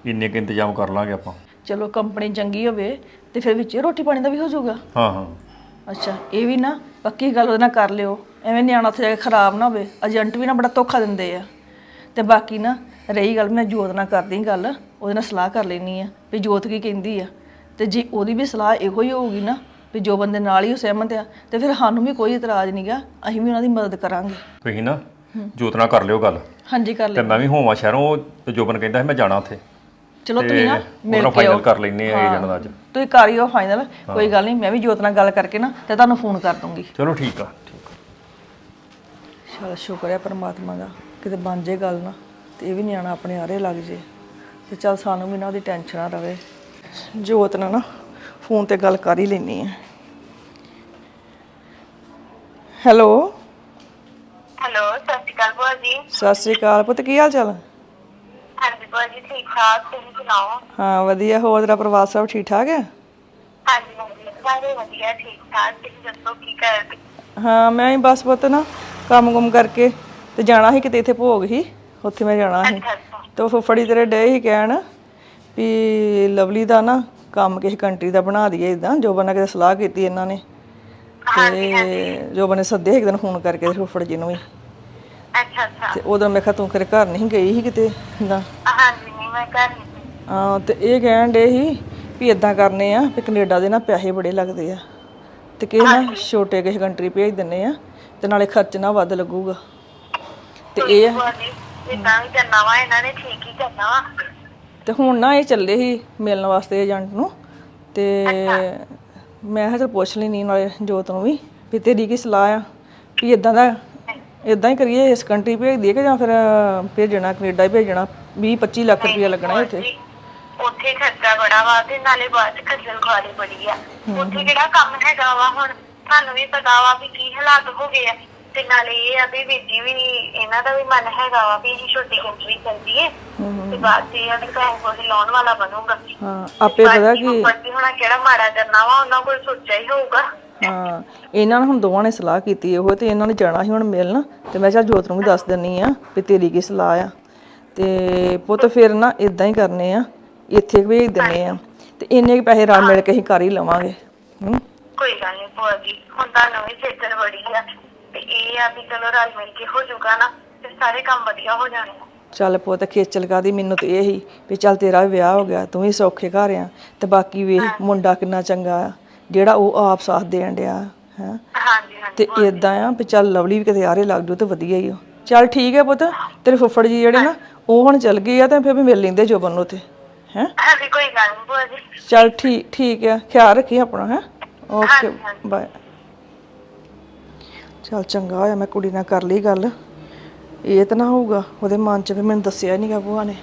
ਇੰਨੇ ਕੁ ਇੰਤਜ਼ਾਮ ਕਰ ਲਾਂਗੇ ਆਪਾਂ। ਚਲੋ ਕੰਪਨੀ ਚੰਗੀ ਹੋਵੇ ਤੇ ਫਿਰ ਵਿੱਚ ਰੋਟੀ ਪਾਣੀ ਦਾ ਵੀ ਹੋ ਜਾਊਗਾ ਹਾਂ ਹਾਂ। ਅੱਛਾ ਇਹ ਵੀ ਨਾ ਪੱਕੀ ਗੱਲ ਉਹਦੇ ਨਾਲ ਕਰ ਲਿਓ। ਐਵੇਂ ਨਿਆਣਾ ਉੱਥੇ ਜਾ ਕੇ ਖਰਾਬ ਨਾ ਹੋਵੇ। ਏਜੰਟ ਵੀ ਨਾ ਬੜਾ ਧੋਖਾ ਦਿੰਦੇ ਆ। ਤੇ ਬਾਕੀ ਨਾ ਰਹੀ ਗੱਲ ਮੈਂ ਜੋਤ ਨਾਲ ਕਰਦੀ ਗੱਲ। ਉਹਦੇ ਨਾਲ ਸਲਾਹ ਕਰ ਲੈਣੀ ਆ ਵੀ ਜੋਤ ਕੀ ਕਹਿੰਦੀ ਆ। ਤੇ ਜੇ ਉਹਦੀ ਵੀ ਸਲਾਹ ਇਹੋ ਹੀ ਹੋਊਗੀ ਨਾ ਵੀ ਜੋ ਬੰਦੇ ਨਾਲ ਹੀ ਉਹ ਸਹਿਮਤ ਆ ਤੇ ਫਿਰ ਸਾਨੂੰ ਵੀ ਕੋਈ ਇਤਰਾਜ਼ ਨਹੀਂਗਾ ਅਸੀਂ ਵੀ ਉਹਨਾਂ ਦੀ ਮਦਦ ਕਰਾਂਗੇ। ਤੁਸੀਂ ਨਾ ਜੋਤ ਨਾਲ ਕਰ ਲਿਓ ਗੱਲ। ਹਾਂਜੀ ਕਰ ਤੇ ਮੈਂ ਵੀ ਹੋਵਾਂ ਸ਼ਹਿਰੋਂ ਤੇ ਜੋਬਨ ਕਹਿੰਦਾ ਸੀ ਮੈਂ ਜਾਣਾ ਉੱਥੇ। ਚਲੋ ਤੁਸੀਂ ਨਾ ਮਿਲ ਕੇ ਫਾਈਨਲ ਕਰ ਲੈਨੇ ਆ ਏਜੰਟ ਦਾ ਅੱਜ ਤੁਸੀਂ ਕਰਿਓ ਫਾਈਨਲ ਕੋਈ ਗੱਲ ਨਹੀਂ ਮੈਂ ਵੀ ਜੋਤ ਨਾਲ ਗੱਲ ਕਰਕੇ ਨਾ ਤੇ ਤੁਹਾਨੂੰ ਫੋਨ ਕਰ ਦੂੰਗੀ। ਚਲੋ ਠੀਕ ਆ। ਠੀਕ ਆ ਚਲ ਸ਼ੁਕਰ ਹੈ ਪਰਮਾਤਮਾ ਦਾ ਕਿਤੇ ਬਣ ਜੇ ਗੱਲ ਨਾ ਤੇ ਇਹ ਵੀ ਨਿਆਣਾ ਆਪਣੇ ਆਰੇ ਲੱਗ ਜੇ। ਤੇ ਚਲ ਸਾਨੂੰ ਵੀ ਨਾ ਉਹਦੀ ਟੈਨਸ਼ਨ ਨਾ ਰਵੇ। ਜੋਤ ਨਾਲ ਨਾ ਫੋਨ ਤੇ ਗੱਲ ਕਰ ਹੀ ਲੈਣੀ ਹੈ ਹੈਲੋ? ਹੈਲੋ ਸਤਿ ਸ਼੍ਰੀ ਅਕਾਲ ਭੂਆ ਜੀ। ਸਤਿ ਸ੍ਰੀ ਅਕਾਲ ਪੁੱਤ ਕੀ ਹਾਲ ਚਾਲ? ਹਾਂਜੀ ਭੂਆ ਜੀ ਠੀਕ ਠਾਕ। ਤੁਸੀਂ ਸੁਣਾਓ? ਹਾਂ ਵਧੀਆ। ਹੋਰ ਤੇਰਾ ਪਰਿਵਾਰ ਸਭ ਠੀਕ ਠਾਕ ਹੈ? ਹਾਂਜੀ ਹਾਂਜੀ। ਸਾਰੇ ਵਧੀਆ ਠੀਕ ਠਾਕ। ਤੁਸੀਂ ਦੱਸੋ ਕੀ ਕਰਦੇ ਹਾਂ ਮੈਂ ਹੀ ਬਸ ਪੁੱਤ ਨਾ ਕੰਮ ਕੁਮ ਕਰਕੇ ਤੇ ਜਾਣਾ ਸੀ ਕਿਤੇ ਇੱਥੇ ਭੋਗ ਸੀ ਉੱਥੇ ਮੈਂ ਜਾਣਾ ਸੀ ਤੇ ਉਹ ਫੁੱਫੜੀ ਤੇਰੇ ਡੇ ਹੀ ਕਹਿਣ ਵੀ ਲਵਲੀ ਦਾ ਨਾ ਕੰਮ ਕਿਸੇ ਕੰਟਰੀ ਦਾ ਬਣਾ ਦਈਏ ਇਦਾਂ ਜੋ ਬਣਾ ਕੇ ਸਲਾਹ ਕੀਤੀ ਇਹਨਾਂ ਨੇ ਤੇ ਜੋ ਬਣੇ ਸੱਦੇ ਇੱਕ ਦਿਨ ਫੋਨ ਕਰਕੇ ਤੇ ਫੁੱਫੜ ਜੀ ਨੂੰ ਵੀ। ਅੱਛਾ ਅੱਛਾ। ਤੇ ਉਦੋਂ ਮੈਂ ਕਿਹਾ ਤੂੰ ਘਰੇ ਘਰ ਨਹੀਂ ਗਈ ਸੀ ਕਿਤੇ ਇਦਾਂ ਹਾਂਜੀ ਨਹੀਂ ਮੈਂ ਘਰ ਨਹੀਂ ਤੇ ਇਹ ਕਹਿਣ ਡੇ ਸੀ ਵੀ ਇਦਾਂ ਕਰਨੇ ਆ ਵੀ ਕੈਨੇਡਾ ਦੇ ਨਾ ਪੈਸੇ ਬੜੇ ਲੱਗਦੇ ਆ। ਤੇ ਕਿਸੇ ਨਾ ਛੋਟੇ ਕਿਸੇ ਕੰਟਰੀ ਭੇਜ ਦਿੰਨੇ ਆ ਤੇ ਨਾਲੇ ਖਰਚ ਨਾ ਵੱਧ ਲੱਗੂਗਾ। ਤੇ ਇਹ ਭੂਆ ਜੀ ਜਿੱਦਾਂ ਵੀ ਕਰਨਾ ਵਾ ਇਹਨਾਂ ਨੇ ਠੀਕ ਹੀ ਕਰਨਾ ਵਾ। ਤੇ ਹੁਣ ਨਾ ਇਹ ਚੱਲੇ ਸੀ ਮਿਲਣ ਵਾਸਤੇ ਏਜੰਟ ਨੂੰ ਤੇ ਮੈਂ ਕਿਹਾ ਚਲ ਪੁੱਛ ਲੈਣੀ ਨਾਲੇ ਜੋਤ ਨੂੰ ਵੀ ਵੀ ਤੇਰੀ ਕੀ ਸਲਾਹ ਆ? ਵੀ ਇਦਾਂ ਦਾ ਇਦਾਂ ਹੀ ਕਰੀਏ ਇਸ ਕੰਟਰੀ ਭੇਜ ਦਈਏ ਕਿ ਜਾਂ ਫਿਰ ਭੇਜਣਾ ਕੈਨੇਡਾ ਹੀ ਭੇਜਣਾ 20 25 ਲੱਖ ਰੁਪਇਆ ਲੱਗਣਾ ਇੱਥੇ? ਉੱਥੇ ਖਰਚਾ ਬੜਾ ਵਾ ਤੇ ਨਾਲੇ ਬਾਅਦ ਚ ਖੱਜਲ ਖੁਆਰੀ ਬੜੀ ਆ। ਉੱਥੇ ਕਿਹੜਾ ਕੰਮ ਹੈਗਾ ਵਾ ਹੁਣ ਤੁਹਾਨੂੰ ਵੀ ਪਤਾ ਵਾ ਵੀ ਕੀ ਹਾਲਾਤ ਹੋ ਗਏ ਆ। ਤੇ ਨਾਲੇ ਇਹ ਆ ਵੀ ਵੀਰ ਜੀ ਵੀ ਇਹਨਾਂ ਦਾ ਵੀ ਮਨ ਹੈਗਾ ਵਾ ਵੀ ਅਸੀਂ ਛੋਟੀ ਕੰਟਰੀ ਚੱਲ ਜੀਏ ਤੇ ਬਾਅਦ ਚ ਇਹ ਆ ਵੀ ਕੋਈ ਲਾਉਣ ਵਾਲਾ ਬਣੂਗਾ। ਹਾਂ ਆਪੇ ਪਤਾ ਕਿ ਹੁਣ ਕਿਹੜਾ ਮਾੜਾ ਕਰਨਾ ਵਾ ਉਹਨਾਂ ਕੋਲ ਸੋਚਿਆ ਹੀ ਹੋਊਗਾ। ਹਾਂ ਇਹਨਾਂ ਨੇ ਹੁਣ ਦੋਵਾਂ ਨੇ ਸਲਾਹ ਕੀਤੀ ਉਹ ਤੇ ਇਹਨਾਂ ਨੇ ਜਾਣਾ ਸੀ ਹੁਣ ਮਿਲਣ। ਤੇ ਮੈਂ ਚੱਲ ਜੋਤ ਨੂੰ ਵੀ ਦੱਸ ਦਿੰਨੀ ਆ ਵੀ ਤੇਰੀ ਕੀ ਸਲਾਹ ਆ। ਤੇ ਪੁੱਤ ਫਿਰ ਨਾ ਇਦਾਂ ਹੀ ਕਰਨੇ ਆ। ਇੱਥੇ ਭੇਜ ਦਿੰਨੇ ਆ। ਤੇ ਇੰਨੇ ਕੁ ਪੈਸੇ ਰਲ ਮਿਲ ਕੇ ਅਸੀਂ ਕਰ ਹੀ ਲਵਾਂਗੇ। ਹੂੰ। ਕੋਈ ਗੱਲ ਨਹੀਂ ਭੂਆ ਜੀ ਹੁਣ ਤੁਹਾਨੂੰ ਵੀ ਖੇਚਲ ਬੜੀ ਆ। ਤੇ ਇਹ ਆ ਵੀ ਚਲੋ ਰਲ ਮਿਲ ਕੇ ਹੋ ਜਾਊਗਾ ਨਾ ਤੇ ਸਾਰੇ ਕੰਮ ਵਧੀਆ ਹੋ ਜਾਣੇ ਆ। ਚੱਲ ਪੁੱਤ ਖੇਚਲ ਕਾਦੀ ਮੈਨੂੰ ਤੇ ਇਹ ਵੀ ਚੱਲ ਤੇਰਾ ਵੀ ਵਿਆਹ ਹੋ ਗਿਆ ਤੂੰ ਵੀ ਸੌਖੇ ਘਰ ਆ। ਤੇ ਬਾਕੀ ਵੇਖ ਮੁੰਡਾ ਕਿੰਨਾ ਚੰਗਾ ਆ ਜਿਹੜਾ ਉਹ ਆਪ ਸਾਥ ਦੇਣ ਡਿਆ ਹੈ। ਹਾਂਜੀ ਹਾਂਜੀ ਤੇ ਇਦਾਂ ਆ ਵੀ ਚੱਲ ਲਵਲੀ ਵੀ ਕਿਤੇ ਆਰੇ ਲੱਗ ਜੂ ਤੇ ਵਧੀਆ ਹੀ ਆ। ਚੱਲ ਠੀਕ ਹੈ ਪੁੱਤ ਤੇਰੇ ਫੁੱਫੜ ਜੀ ਜਿਹੜੇ ਨਾ ਉਹ ਹੁਣ ਚੱਲ ਗਏ ਆ ਤਾਂ ਫਿਰ ਵੀ ਮਿਲ ਲੈਂਦੇ ਜੋਬਨ ਨੂੰ ਉੱਥੇ। ਹੈ? ਹਾਂਜੀ ਕੋਈ ਗੱਲ ਨਹੀਂ ਭੂਆ ਜੀ। ਚੱਲ ਠੀਕ ਠੀਕ ਆ ਖਿਆਲ ਰੱਖੀ ਆਪਣਾ ਹੈ? Okay bye. ਚਲ ਚੰਗਾ ਹੋਇਆ ਮੈਂ ਕੁੜੀ ਨਾਲ ਕਰ ਲਈ ਗੱਲ। ਇਹ ਤਾਂ ਨਾ ਹੋਊਗਾ ਉਹਦੇ ਮਨ 'ਚ ਵੀ ਮੈਨੂੰ ਦੱਸਿਆ ਨਹੀਂਗਾ ਭੂਆ ਨੇ।